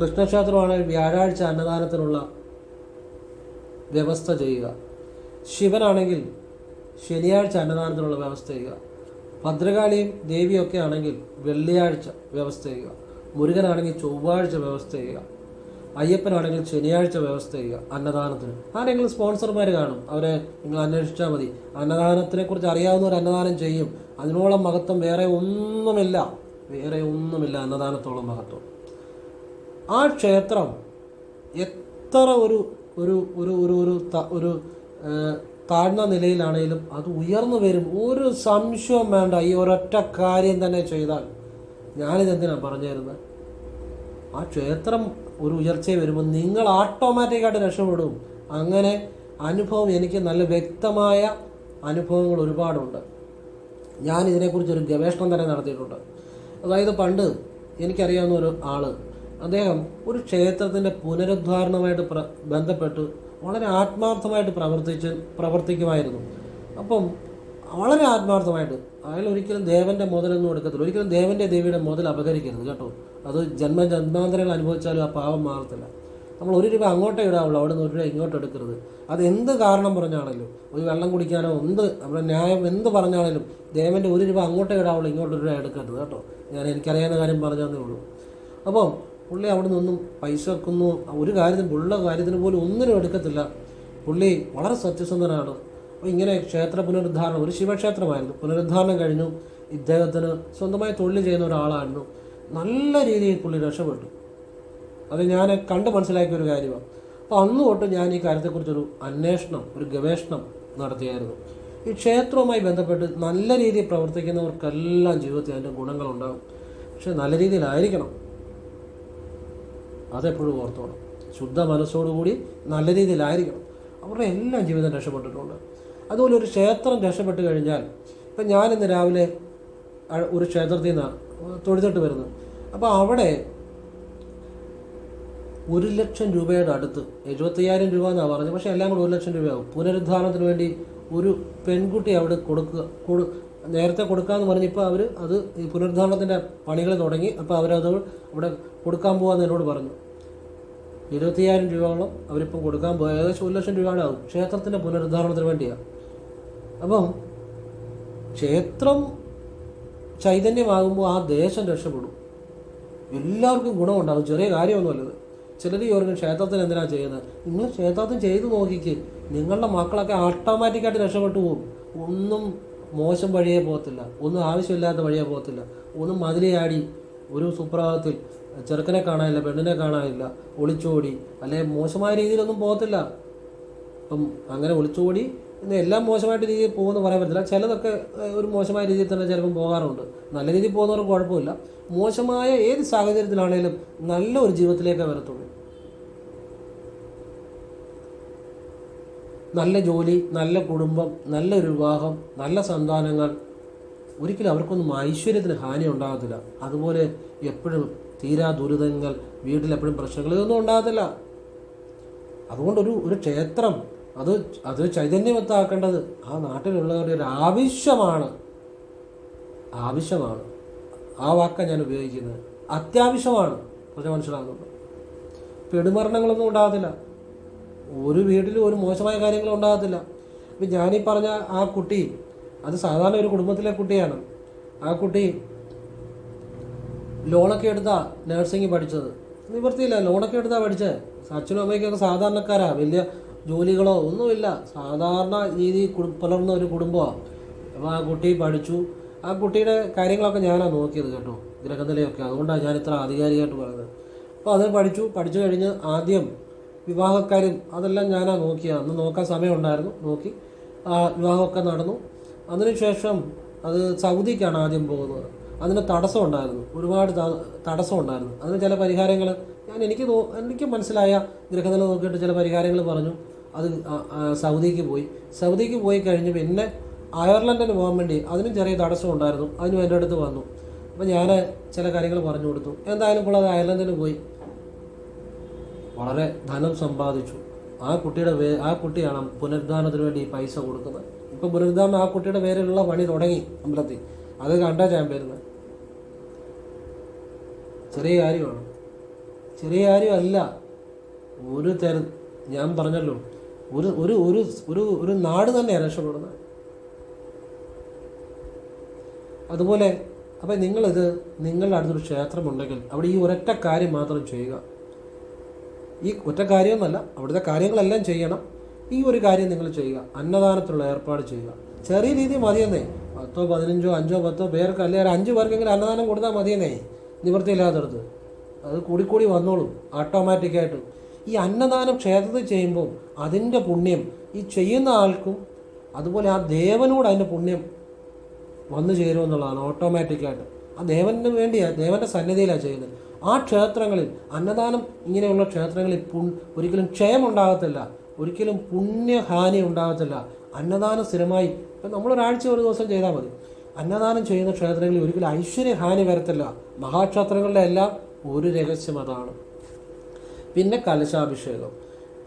കൃഷ്ണക്ഷേത്രമാണെങ്കിൽ വ്യാഴാഴ്ച അന്നദാനത്തിനുള്ള വ്യവസ്ഥ ചെയ്യുക. ശിവനാണെങ്കിൽ ശനിയാഴ്ച അന്നദാനത്തിനുള്ള വ്യവസ്ഥ ചെയ്യുക. ഭദ്രകാളിയും ദേവിയൊക്കെ ആണെങ്കിൽ വെള്ളിയാഴ്ച വ്യവസ്ഥ ചെയ്യുക. മുരുകനാണെങ്കിൽ ചൊവ്വാഴ്ച വ്യവസ്ഥ ചെയ്യുക. അയ്യപ്പനാണെങ്കിൽ ശനിയാഴ്ച വ്യവസ്ഥ ചെയ്യുക അന്നദാനത്തിന്. ആരെങ്കിലും സ്പോൺസർമാർ കാണും. അവരെ നിങ്ങൾ അന്വേഷിച്ചാൽ മതി. അന്നദാനത്തിനെക്കുറിച്ച് അറിയാവുന്നവർ അന്നദാനം ചെയ്യും. അതിനോളം മഹത്വം വേറെ ഒന്നുമില്ല. വേറെ ഒന്നുമില്ല അന്നദാനത്തോളം മഹത്വം. ആ ക്ഷേത്രം എത്ര ഒരു ഒരു ഒരു ഒരു ഒരു ഒരു താഴ്ന്ന നിലയിലാണെങ്കിലും അത് ഉയർന്നു വരും. ഒരു സംശയവും വേണ്ട. ഈ ഒരൊറ്റ കാര്യം തന്നെ ചെയ്താൽ. ഞാനിതെന്തിനാണ് പറഞ്ഞു തരുന്നത് ആ ക്ഷേത്രം ഒരു ഉയർച്ചയിൽ വരുമ്പോൾ നിങ്ങൾ ഓട്ടോമാറ്റിക്കായിട്ട് രക്ഷപ്പെടും. അങ്ങനെ അനുഭവം എനിക്ക് നല്ല വ്യക്തമായ അനുഭവങ്ങൾ ഒരുപാടുണ്ട്. ഞാൻ ഇതിനെക്കുറിച്ച് ഒരു ഗവേഷണം തന്നെ നടത്തിയിട്ടുണ്ട്. അതായത് പണ്ട് എനിക്കറിയാവുന്ന ഒരു ആൾ അദ്ദേഹം ഒരു ക്ഷേത്രത്തിന്റെ പുനരുദ്ധാരണമായിട്ട് പ്ര ബന്ധപ്പെട്ട് വളരെ ആത്മാർത്ഥമായിട്ട് പ്രവർത്തിച്ച് പ്രവർത്തിക്കുമായിരുന്നു. അപ്പം വളരെ ആത്മാർത്ഥമായിട്ട് അയാൾ ഒരിക്കലും ദേവന്റെ മുതലൊന്നും എടുക്കത്തില്ല. ഒരിക്കലും ദേവന്റെ ദേവിയുടെ മുതൽ അപകരിക്കരുത് കേട്ടോ. അത് ജന്മ ജന്മാന്തരങ്ങൾ അനുഭവിച്ചാലും ആ പാവം മാറത്തില്ല. നമ്മൾ ഒരു രൂപ അങ്ങോട്ടേ ഇടാവുള്ളൂ അവിടെ നിന്ന് ഒരു രൂപ ഇങ്ങോട്ട് എടുക്കരുത്. അത് എന്ത് കാരണം പറഞ്ഞാണെങ്കിലും ഒരു വെള്ളം കുടിക്കാനോ എന്ത് നമ്മുടെ ന്യായം എന്ത് പറഞ്ഞാണെങ്കിലും ദേവന്റെ ഒരു രൂപ അങ്ങോട്ടേ ഇടാവുള്ളൂ ഇങ്ങോട്ട് ഒരു രൂപ എടുക്കരുത് കേട്ടോ. ഞാൻ എനിക്കറിയാവുന്ന കാര്യം പറഞ്ഞതേ ഉള്ളൂ. അപ്പം പുള്ളി അവിടെ നിന്നും പൈസ വെക്കുന്നു. ഒരു കാര്യത്തിന് പുള്ള കാര്യത്തിന് പോലും ഒന്നിനും എടുക്കത്തില്ല. പുള്ളി വളരെ സത്യസന്ധനാണ്. അപ്പോൾ ഇങ്ങനെ ക്ഷേത്ര പുനരുദ്ധാരണം ഒരു ശിവക്ഷേത്രമായിരുന്നു. പുനരുദ്ധാരണം കഴിഞ്ഞു. ഇദ്ദേഹത്തിന് സ്വന്തമായി തൊഴിൽ ചെയ്യുന്ന ഒരാളായിരുന്നു. നല്ല രീതിയിൽ പുള്ളി രക്ഷപ്പെട്ടു. അത് ഞാൻ കണ്ട് മനസ്സിലാക്കിയ ഒരു കാര്യമാണ് അപ്പോൾ അന്ന് തൊട്ട് ഞാൻ ഈ കാര്യത്തെക്കുറിച്ചൊരു അന്വേഷണം ഒരു ഗവേഷണം നടത്തിയായിരുന്നു. ഈ ക്ഷേത്രവുമായി ബന്ധപ്പെട്ട് നല്ല രീതിയിൽ പ്രവർത്തിക്കുന്നവർക്കെല്ലാം ജീവിതത്തിൽ അതിന്റെ ഗുണങ്ങളുണ്ടാകും പക്ഷേ നല്ല രീതിയിലായിരിക്കണം. അതെപ്പോഴും ഓർത്തോണം. ശുദ്ധ മനസ്സോടുകൂടി നല്ല രീതിയിലായിരിക്കണം. അവരുടെ എല്ലാം ജീവിതം രക്ഷപ്പെട്ടിട്ടുണ്ട്. അതുപോലെ ഒരു ക്ഷേത്രം രക്ഷപ്പെട്ട് കഴിഞ്ഞാൽ ഇപ്പം ഞാനിന്ന് രാവിലെ ഒരു ക്ഷേത്രത്തിൽ നിന്നാണ് തൊഴുതിട്ട് വരുന്നത്. അപ്പോൾ അവിടെ ഒരു ലക്ഷം രൂപയുടെ അടുത്ത് എഴുപത്തയ്യായിരം രൂപ എന്നാണ് പറഞ്ഞത് പക്ഷേ എല്ലാം കൂടെ ഒരു ലക്ഷം രൂപയാവും. പുനരുദ്ധാരണത്തിന് വേണ്ടി ഒരു പെൺകുട്ടി അവിടെ കൊടുക്കുക കൊടു നേരത്തെ കൊടുക്കാമെന്ന് പറഞ്ഞപ്പോൾ അവർ അത് ഈ പുനരുദ്ധാരണത്തിന്റെ പണികൾ തുടങ്ങി അപ്പോൾ അവരത് അവിടെ കൊടുക്കാൻ പോകാമെന്ന് എന്നോട് പറഞ്ഞു. ഇരുപത്തിയ്യായിരം രൂപയോളം അവരിപ്പം കൊടുക്കാൻ പോയ ഏകദേശം ഒരു ലക്ഷം രൂപയുടെ ക്ഷേത്രത്തിന്റെ പുനരുദ്ധാരണത്തിന് വേണ്ടിയാണ് അപ്പം ക്ഷേത്രം ചൈതന്യമാകുമ്പോൾ ആ ദേശം രക്ഷപ്പെടും. എല്ലാവർക്കും ഗുണമുണ്ടാകും ചെറിയ കാര്യമൊന്നുമല്ലത്. ചിലർ ചോർക്കും ക്ഷേത്രത്തിന് എന്തിനാണ് ചെയ്യുന്നത്? നിങ്ങൾ ക്ഷേത്രത്തിൽ ചെയ്തു നോക്കിക്ക്. നിങ്ങളുടെ മക്കളൊക്കെ ഓട്ടോമാറ്റിക്കായിട്ട് രക്ഷപ്പെട്ടു പോകും. ഒന്നും മോശം വഴിയേ പോകത്തില്ല. ഒന്നും ആവശ്യമില്ലാത്ത വഴിയേ പോകത്തില്ല. ഒന്നും മതിലയാടി ഒരു സുപ്രഭാതത്തിൽ ചെറുക്കനെ കാണാനില്ല പെണ്ണിനെ കാണാനില്ല ഒളിച്ചോടി അല്ലെ മോശമായ രീതിയിലൊന്നും പോകത്തില്ല. അപ്പം അങ്ങനെ ഒളിച്ചോടി എല്ലാം മോശമായിട്ട് രീതിയിൽ പോകുമെന്ന് പറയാൻ പറ്റില്ല ചിലതൊക്കെ ഒരു മോശമായ രീതിയിൽ തന്നെ ചിലപ്പം പോകാറുണ്ട്. നല്ല രീതിയിൽ പോകുന്നവർക്ക് കുഴപ്പമില്ല. മോശമായ ഏത് സാഹചര്യത്തിലാണെങ്കിലും നല്ല ഒരു ജീവിതത്തിലേക്കേ വരത്തുള്ളൂ. നല്ല ജോലി നല്ല കുടുംബം നല്ലൊരു വിവാഹം നല്ല സന്താനങ്ങൾ ഒരിക്കലും അവർക്കൊന്നും ഐശ്വര്യത്തിന് ഹാനി ഉണ്ടാകത്തില്ല. അതുപോലെ എപ്പോഴും തീരാ ദുരിതങ്ങൾ വീട്ടിൽ എപ്പോഴും പ്രശ്നങ്ങൾ ഇതൊന്നും ഉണ്ടാകത്തില്ല. അതുകൊണ്ടൊരു ഒരു ക്ഷേത്രം അത് അത് ചൈതന്യവത്താക്കേണ്ടത് ആ നാട്ടിലുള്ളവരുടെ ഒരു ആവശ്യമാണ്. ആവശ്യമാണ്. ആ വാക്കാണ് ഞാൻ ഉപയോഗിക്കുന്നത്. അത്യാവശ്യമാണ്. പറഞ്ഞ മനസ്സിലാകുന്നുണ്ട് പെടുമരണങ്ങളൊന്നും ഉണ്ടാകത്തില്ല. ഒരു വീട്ടിലും ഒരു മോശമായ കാര്യങ്ങളും ഉണ്ടാകത്തില്ല. ഇപ്പം ഞാനീ പറഞ്ഞ ആ കുട്ടി അത് സാധാരണ ഒരു കുടുംബത്തിലെ കുട്ടിയാണ്. ആ കുട്ടി ലോണൊക്കെ എടുത്താ നഴ്സിംഗ് പഠിച്ചത്. നിവൃത്തിയില്ല. ലോണൊക്കെ എടുത്താ പഠിച്ചത് അച്ഛനും അമ്മയ്ക്കൊക്കെ സാധാരണക്കാരാ. വലിയ ജോലികളോ ഒന്നുമില്ല. സാധാരണ രീതി പുലർന്ന ഒരു കുടുംബമാണ് അപ്പോൾ ആ കുട്ടി പഠിച്ചു. ആ കുട്ടിയുടെ കാര്യങ്ങളൊക്കെ ഞാനാണ് നോക്കിയത് കേട്ടോ. ഗ്രഹനിലയൊക്കെ. അതുകൊണ്ടാണ് ഞാൻ ഇത്ര ആധികാരികമായിട്ട് പറയുന്നത്. അപ്പോൾ അത് പഠിച്ചു. പഠിച്ചു കഴിഞ്ഞ് ആദ്യം വിവാഹക്കാരും അതെല്ലാം ഞാനാണ് നോക്കിയത്. അന്ന് നോക്കാൻ സമയമുണ്ടായിരുന്നു. നോക്കി. ആ വിവാഹമൊക്കെ നടന്നു. അതിനുശേഷം അത് സൗദിക്കാണ് ആദ്യം പോകുന്നത്. അതിന് തടസ്സം ഉണ്ടായിരുന്നു. ഒരുപാട് തടസ്സം ഉണ്ടായിരുന്നു. അതിന് ചില പരിഹാരങ്ങൾ ഞാൻ എനിക്ക് തോ എനിക്ക് മനസ്സിലായ ഗ്രഹനില നോക്കിയിട്ട് ചില പരിഹാരങ്ങൾ പറഞ്ഞു. അത് സൗദിക്ക് പോയി. സൗദിക്ക് പോയി കഴിഞ്ഞ് പിന്നെ അയർലൻഡിന് പോകാൻ വേണ്ടി അതിനും ചെറിയ തടസ്സം ഉണ്ടായിരുന്നു. അതിനും എന്റെ അടുത്ത് വന്നു. അപ്പം ഞാൻ ചില കാര്യങ്ങൾ പറഞ്ഞു കൊടുത്തു. എന്തായാലും ഇപ്പോൾ അത് അയർലൻഡിന് പോയി. വളരെ ധനം സമ്പാദിച്ചു. ആ കുട്ടിയുടെ ആ കുട്ടിയാണ് പുനരുദ്ധാരണത്തിന് വേണ്ടി പൈസ കൊടുക്കുന്നത്. ഇപ്പം ബുരുദാം ആ കുട്ടിയുടെ പേരിലുള്ള പണി തുടങ്ങി അമ്പലത്തിൽ. അത് കണ്ടാ ഞാൻ വരുന്നത് ചെറിയ കാര്യമാണ്. ചെറിയ കാര്യമല്ല. ഒരു തര ഞാൻ പറഞ്ഞല്ലോ. ഒരു ഒരു ഒരു ഒരു ഒരു നാട് തന്നെയാണ് രക്ഷപ്പെടുന്നത്. അതുപോലെ അപ്പം നിങ്ങളിത് നിങ്ങളുടെ അടുത്തൊരു ക്ഷേത്രമുണ്ടെങ്കിൽ അവിടെ ഈ ഒരൊറ്റ കാര്യം മാത്രം ചെയ്യുക. ഈ ഒറ്റ കാര്യമൊന്നുമല്ല അവിടുത്തെ കാര്യങ്ങളെല്ലാം ചെയ്യണം. ഈ ഒരു കാര്യം നിങ്ങൾ ചെയ്യുക. അന്നദാനത്തിലുള്ള ഏർപ്പാട് ചെയ്യുക. ചെറിയ രീതി മതിയെന്നേ. പത്തോ പതിനഞ്ചോ അഞ്ചോ പത്തോ പേർക്ക് അല്ലെങ്കിൽ അഞ്ച് പേർക്കെങ്കിലും അന്നദാനം കൊടുത്താൽ മതിയെന്നേ. നിവൃത്തിയില്ലാത്തടത്ത് അത് കൂടിക്കൂടി വന്നോളും. ഓട്ടോമാറ്റിക്കായിട്ട് ഈ അന്നദാനം ക്ഷേത്രത്തിൽ ചെയ്യുമ്പോൾ അതിന്റെ പുണ്യം ഈ ചെയ്യുന്ന ആൾക്കും അതുപോലെ ആ ദേവനോട് അതിന്റെ പുണ്യം വന്നു ചേരുമെന്നുള്ളതാണ് ഓട്ടോമാറ്റിക്കായിട്ട് ആ ദേവന് വേണ്ടിയാണ് ദേവന്റെ സന്നിധിയിലാണ് ചെയ്യുന്നത്. ആ ക്ഷേത്രങ്ങളിൽ അന്നദാനം ഇങ്ങനെയുള്ള ക്ഷേത്രങ്ങളിൽ ഒരിക്കലും ക്ഷയമുണ്ടാകത്തില്ല. ഒരിക്കലും പുണ്യഹാനി ഉണ്ടാകത്തില്ല. അന്നദാനം സ്ഥിരമായി. ഇപ്പം നമ്മളൊരാഴ്ച ഒരു ദിവസം ചെയ്താൽ മതി. അന്നദാനം ചെയ്യുന്ന ക്ഷേത്രങ്ങളിൽ ഒരിക്കലും ഐശ്വര്യഹാനി വരത്തില്ല. മഹാക്ഷേത്രങ്ങളുടെ എല്ലാം ഒരു രഹസ്യം അതാണ്. പിന്നെ കലശാഭിഷേകം.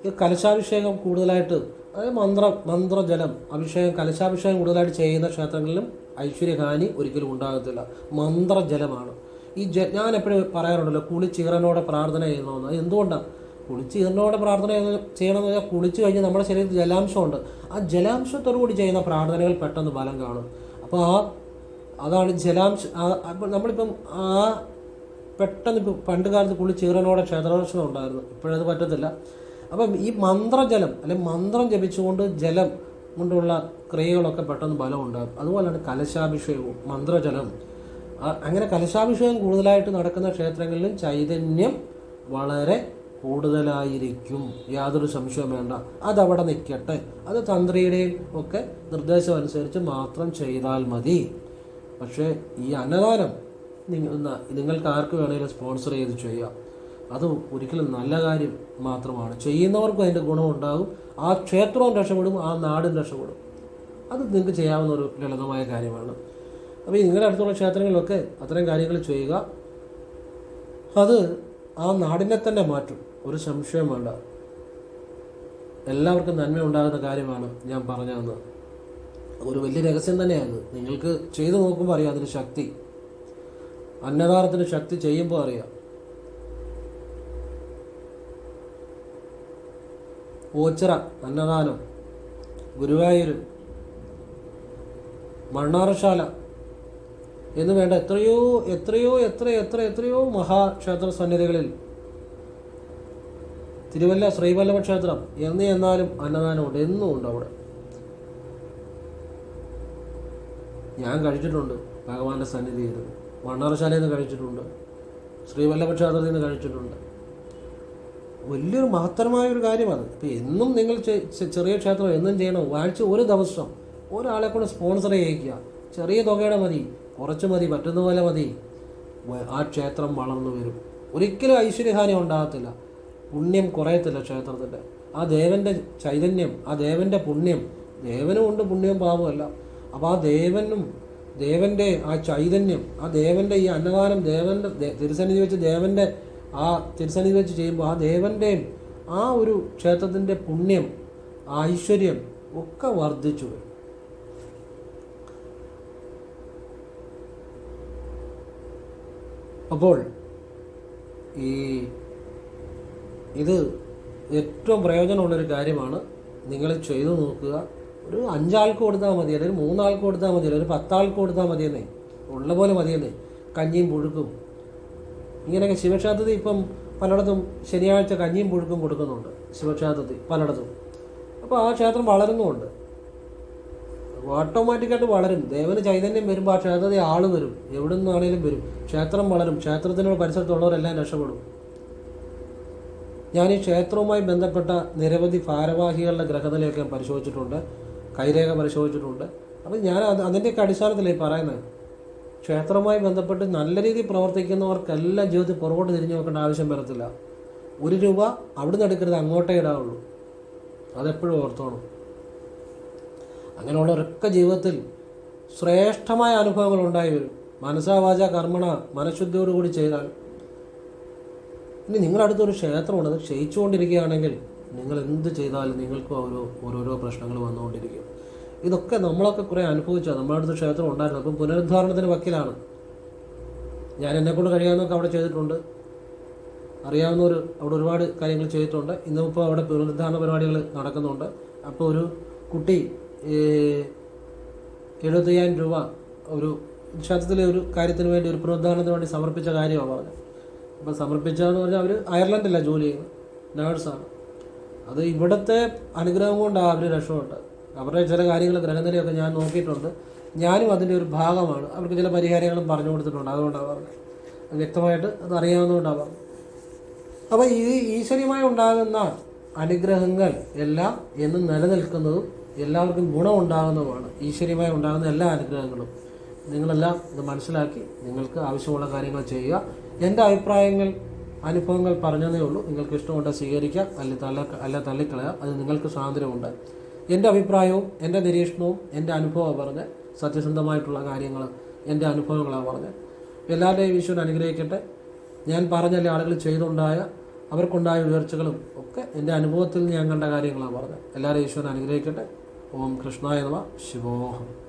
ഈ കലശാഭിഷേകം കൂടുതലായിട്ട് അതായത് മന്ത്ര മന്ത്രജലം അഭിഷേകം കലശാഭിഷേകം കൂടുതലായിട്ട് ചെയ്യുന്ന ക്ഷേത്രങ്ങളിലും ഐശ്വര്യഹാനി ഒരിക്കലും ഉണ്ടാകത്തില്ല. മന്ത്രജലമാണ്. ഈ ജ ഞാൻ എപ്പോഴും പറയാറുണ്ടല്ലോ കുളിച്ചീറനോടെ പ്രാർത്ഥന ചെയ്യണമെന്ന് അത് എന്തുകൊണ്ടാണ് കുളിച്ചീറനോടെ പ്രാർത്ഥന ചെയ്യ- ചെയ്യണമെന്ന് വെച്ചാൽ കുളിച്ച് കഴിഞ്ഞ് നമ്മുടെ ശരീരത്തിൽ ജലാംശമുണ്ട് ആ ജലാംശത്തോടു കൂടി ചെയ്യുന്ന പ്രാർത്ഥനകൾ പെട്ടെന്ന് ഫലം കാണും. അപ്പോൾ ആ അതാണ് ജലാംശം നമ്മളിപ്പം ആ പെട്ടെന്ന് ഇപ്പം പണ്ട് കാലത്ത് കുളിച്ച് ചീറനോടെ ക്ഷേത്രദർശനം ഉണ്ടായിരുന്നു. ഇപ്പോഴത് പറ്റത്തില്ല. അപ്പം ഈ മന്ത്രജലം അല്ലെങ്കിൽ മന്ത്രം ജപിച്ചുകൊണ്ട് ജലം കൊണ്ടുള്ള ക്രിയകളൊക്കെ പെട്ടെന്ന് ബലം ഉണ്ടാകും. അതുപോലെയാണ് കലശാഭിഷേകവും മന്ത്രജലം അങ്ങനെ കലശാഭിഷേകം കൂടുതലായിട്ട് നടക്കുന്ന ക്ഷേത്രങ്ങളിലും ചൈതന്യം വളരെ കൂടുതലായിരിക്കും. യാതൊരു സംശയവും വേണ്ട. അതവിടെ നിൽക്കട്ടെ അത് തന്ത്രിയുടെ ഒക്കെ നിർദ്ദേശം അനുസരിച്ച് മാത്രം ചെയ്താൽ മതി. പക്ഷേ ഈ അന്നദാനം നിങ്ങൾ നിങ്ങൾക്ക് ആർക്ക് വേണമെങ്കിലും സ്പോൺസർ ചെയ്ത് ചെയ്യാം. അത് ഒരിക്കലും നല്ല കാര്യം മാത്രമാണ്. ചെയ്യുന്നവർക്കും അതിന്റെ ഗുണമുണ്ടാകും. ആ ക്ഷേത്രവും രക്ഷപ്പെടും ആ നാടും രക്ഷപ്പെടും. അത് നിങ്ങൾക്ക് ചെയ്യാവുന്ന ഒരു ലളിതമായ കാര്യമാണ്. അപ്പോൾ നിങ്ങളുടെ അടുത്തുള്ള ക്ഷേത്രങ്ങളിലൊക്കെ അത്തരം കാര്യങ്ങൾ ചെയ്യുക. അത് ആ നാടിനെ തന്നെ മാറ്റും. ഒരു സംശയം വേണ്ട. എല്ലാവർക്കും നന്മ ഉണ്ടാകുന്ന കാര്യമാണ് ഞാൻ പറഞ്ഞു തന്നത് ഒരു വലിയ രഹസ്യം തന്നെയാണ് നിങ്ങൾക്ക് ചെയ്തു നോക്കുമ്പോൾ അറിയാം അതിന് ശക്തി. അന്നദാനത്തിന് ശക്തി ചെയ്യുമ്പോൾ അറിയാം. ഓച്ചിറ അന്നദാനം. ഗുരുവായൂർ മണ്ണാറശാല. എന്ന് വേണ്ട എത്രയോ എത്രയോ എത്ര എത്ര എത്രയോ മഹാക്ഷേത്ര സന്നിധികളിൽ തിരുവല്ല ശ്രീവല്ലഭ ക്ഷേത്രം എന്ന് എന്നാലും അന്നദാനമുണ്ട് എന്നും ഉണ്ട് അവിടെ. ഞാൻ കഴിച്ചിട്ടുണ്ട് ഭഗവാന്റെ സന്നിധിയിൽ. മണ്ണാറശാലയിൽ നിന്ന് കഴിച്ചിട്ടുണ്ട് ശ്രീവല്ലഭ ക്ഷേത്രത്തിൽ നിന്ന് കഴിച്ചിട്ടുണ്ട്. വലിയൊരു മഹത്തരമായ ഒരു കാര്യമാണ്. ഇപ്പം എന്നും നിങ്ങൾ ചെറിയ ക്ഷേത്രം എന്നും ചെയ്യണം. വാഴ്ച ഒരു ദിവസം ഒരാളെ കൊണ്ട് സ്പോൺസർ ചെയ്യിക്കുക. ചെറിയ തുകയുടെ മതി കുറച്ച് മതി പറ്റുന്ന പോലെ മതി. ആ ക്ഷേത്രം വളർന്നു വരും. ഒരിക്കലും ഐശ്വര്യഹാനി ഉണ്ടാകത്തില്ല. പുണ്യം കുറയത്തില്ല ക്ഷേത്രത്തിന്റെ ആ ദേവന്റെ ചൈതന്യം ആ ദേവന്റെ പുണ്യം ദേവനും ഉണ്ട് പുണ്യവും പാപമല്ല അപ്പോൾ ആ ദേവനും ദേവന്റെ ആ ചൈതന്യം ആ ദേവന്റെ ഈ അന്നദാനം ദേവന്റെ തിരുസന്നിധി വെച്ച് ദേവന്റെ ആ തിരുസന്നിധി വെച്ച് ചെയ്യുമ്പോൾ ആ ദേവന്റെയും ആ ഒരു ക്ഷേത്രത്തിന്റെ പുണ്യം ഐശ്വര്യം ഒക്കെ വർദ്ധിച്ചു വരും. അപ്പോൾ ഈ ഇത് ഏറ്റവും പ്രയോജനമുള്ളൊരു കാര്യമാണ്. നിങ്ങൾ ചെയ്തു നോക്കുക. ഒരു അഞ്ചാൾക്ക് കൊടുത്താൽ മതി അല്ലെങ്കിൽ മൂന്നാൾക്ക് കൊടുത്താൽ മതി അല്ലെങ്കിൽ ഒരു പത്താൾക്ക് കൊടുത്താൽ മതിയെന്നേ ഉള്ള പോലെ മതിയെന്നേ കഞ്ഞിയും പുഴുക്കും. ഇങ്ങനെയൊക്കെ ശിവക്ഷാദ്ധതി ഇപ്പം പലയിടത്തും ശനിയാഴ്ച കഞ്ഞിയും പുഴുക്കും കൊടുക്കുന്നുണ്ട്. ശിവക്ഷേത്രത്തിൽ പലയിടത്തും. അപ്പോൾ ആ ക്ഷേത്രം വളരുന്നുമുണ്ട്. ഓട്ടോമാറ്റിക്കായിട്ട് വളരും. ദേവന് ചൈതന്യം വരുമ്പോൾ ആ ക്ഷേത്രത്തിൽ ആൾ വരും. എവിടെ നിന്നാണേലും വരും. ക്ഷേത്രം വളരും. ക്ഷേത്രത്തിനോട് പരിസരത്തുള്ളവരെല്ലാം രക്ഷപ്പെടും. ഞാൻ ഈ ക്ഷേത്രവുമായി ബന്ധപ്പെട്ട നിരവധി ഭാരവാഹികളുടെ ഗ്രഹനിലയൊക്കെ പരിശോധിച്ചിട്ടുണ്ട് കൈരേഖ പരിശോധിച്ചിട്ടുണ്ട്. അപ്പം ഞാൻ അത് അതിന്റെയൊക്കെ അടിസ്ഥാനത്തിലേ പറയുന്നത്. ക്ഷേത്രവുമായി ബന്ധപ്പെട്ട് നല്ല രീതിയിൽ പ്രവർത്തിക്കുന്നവർക്കെല്ലാം ജീവിതത്തിൽ പുറകോട്ട് തിരിഞ്ഞു നോക്കേണ്ട ആവശ്യം വരത്തില്ല. ഒരു രൂപ അവിടുന്ന് എടുക്കരുത് അങ്ങോട്ടേ ഇടാവുള്ളൂ. അതെപ്പോഴും ഓർത്തോണം. അങ്ങനെയുള്ളവരൊക്കെ ജീവിതത്തിൽ ശ്രേഷ്ഠമായ അനുഭവങ്ങൾ ഉണ്ടായി വരും. മനസ്സാവാച കർമ്മണ മനഃശുദ്ധിയോടുകൂടി ചെയ്താൽ ഇനി നിങ്ങളുടെ അടുത്തൊരു ക്ഷേത്രമുണ്ട് അത് ക്ഷയിച്ചുകൊണ്ടിരിക്കുകയാണെങ്കിൽ നിങ്ങൾ എന്ത് ചെയ്താലും നിങ്ങൾക്ക് ഓരോ ഓരോരോ പ്രശ്നങ്ങൾ വന്നുകൊണ്ടിരിക്കും. ഇതൊക്കെ നമ്മളൊക്കെ കുറേ അനുഭവിച്ചാൽ നമ്മുടെ അടുത്ത് ക്ഷേത്രം ഉണ്ടായിരുന്നു. അപ്പം പുനരുദ്ധാരണത്തിന് വക്കിലാണ്. ഞാൻ എന്നെക്കൊണ്ട് കഴിയാവുന്നൊക്കെ അവിടെ ചെയ്തിട്ടുണ്ട്. അറിയാവുന്നവർ അവിടെ ഒരുപാട് കാര്യങ്ങൾ ചെയ്തിട്ടുണ്ട്. ഇന്നിപ്പോൾ അവിടെ പുനരുദ്ധാരണ പരിപാടികൾ നടക്കുന്നുണ്ട്. അപ്പോൾ ഒരു കുട്ടി എഴുപത്തയ്യായിരം രൂപ ഒരു ക്ഷേത്രത്തിലെ ഒരു കാര്യത്തിന് വേണ്ടി ഒരു പുനരുദ്ധാരണത്തിന് വേണ്ടി സമർപ്പിച്ച കാര്യമാണ് പറഞ്ഞത്. അപ്പോൾ സമർപ്പിച്ചതെന്ന് പറഞ്ഞാൽ അവർ അയർലൻഡല്ല ജോലി ചെയ്യുന്നത്. നേഴ്സാണ്. അത് ഇവിടുത്തെ അനുഗ്രഹം കൊണ്ടാണ് അവർ രക്ഷപ്പെട്ടത്. അവരുടെ ചില കാര്യങ്ങൾ ഗ്രഹനിലയൊക്കെ ഞാൻ നോക്കിയിട്ടുണ്ട്. ഞാനും അതിന്റെ ഒരു ഭാഗമാണ്. അവർക്ക് ചില പരിഹാരങ്ങളും പറഞ്ഞു കൊടുത്തിട്ടുണ്ട്. അതുകൊണ്ടാണ് പറഞ്ഞത്. വ്യക്തമായിട്ട് അത് അറിയാവുന്നതുകൊണ്ടാണ് പറഞ്ഞത്. അപ്പോൾ ഈ ഈശ്വര്യമായി ഉണ്ടാകുന്ന അനുഗ്രഹങ്ങൾ എല്ലാം എന്നും നിലനിൽക്കുന്നതും എല്ലാവർക്കും ഗുണമുണ്ടാകുന്നതുമാണ്. ഈശ്വര്യമായി ഉണ്ടാകുന്ന എല്ലാ അനുഗ്രഹങ്ങളും. നിങ്ങളെല്ലാം ഇത് മനസ്സിലാക്കി നിങ്ങൾക്ക് ആവശ്യമുള്ള കാര്യങ്ങൾ ചെയ്യുക. എന്റെ അഭിപ്രായങ്ങൾ അനുഭവങ്ങൾ പറഞ്ഞതേ ഉള്ളൂ. നിങ്ങൾക്ക് ഇഷ്ടമുണ്ട് സ്വീകരിക്കാം. അല്ല തള്ള അല്ല തള്ളിക്കളയാം. അത് നിങ്ങൾക്ക് സ്വാതന്ത്ര്യമുണ്ട്. എന്റെ അഭിപ്രായവും എന്റെ നിരീക്ഷണവും എന്റെ അനുഭവം പറഞ്ഞ് സത്യസന്ധമായിട്ടുള്ള കാര്യങ്ങൾ എന്റെ അനുഭവങ്ങളാണ് പറഞ്ഞത്. എല്ലാവരുടെയും ഈശ്വരൻ അനുഗ്രഹിക്കട്ടെ. ഞാൻ പറഞ്ഞല്ലേ ആളുകൾ ചെയ്തുണ്ടായ അവർക്കുണ്ടായ ഉയർച്ചകളും ഒക്കെ എന്റെ അനുഭവത്തിൽ ഞാൻ കണ്ട കാര്യങ്ങളാണ് പറഞ്ഞത്. എല്ലാവരും ഈശ്വരൻ അനുഗ്രഹിക്കട്ടെ. ഓം കൃഷ്ണായ നമ. ശിവോഹം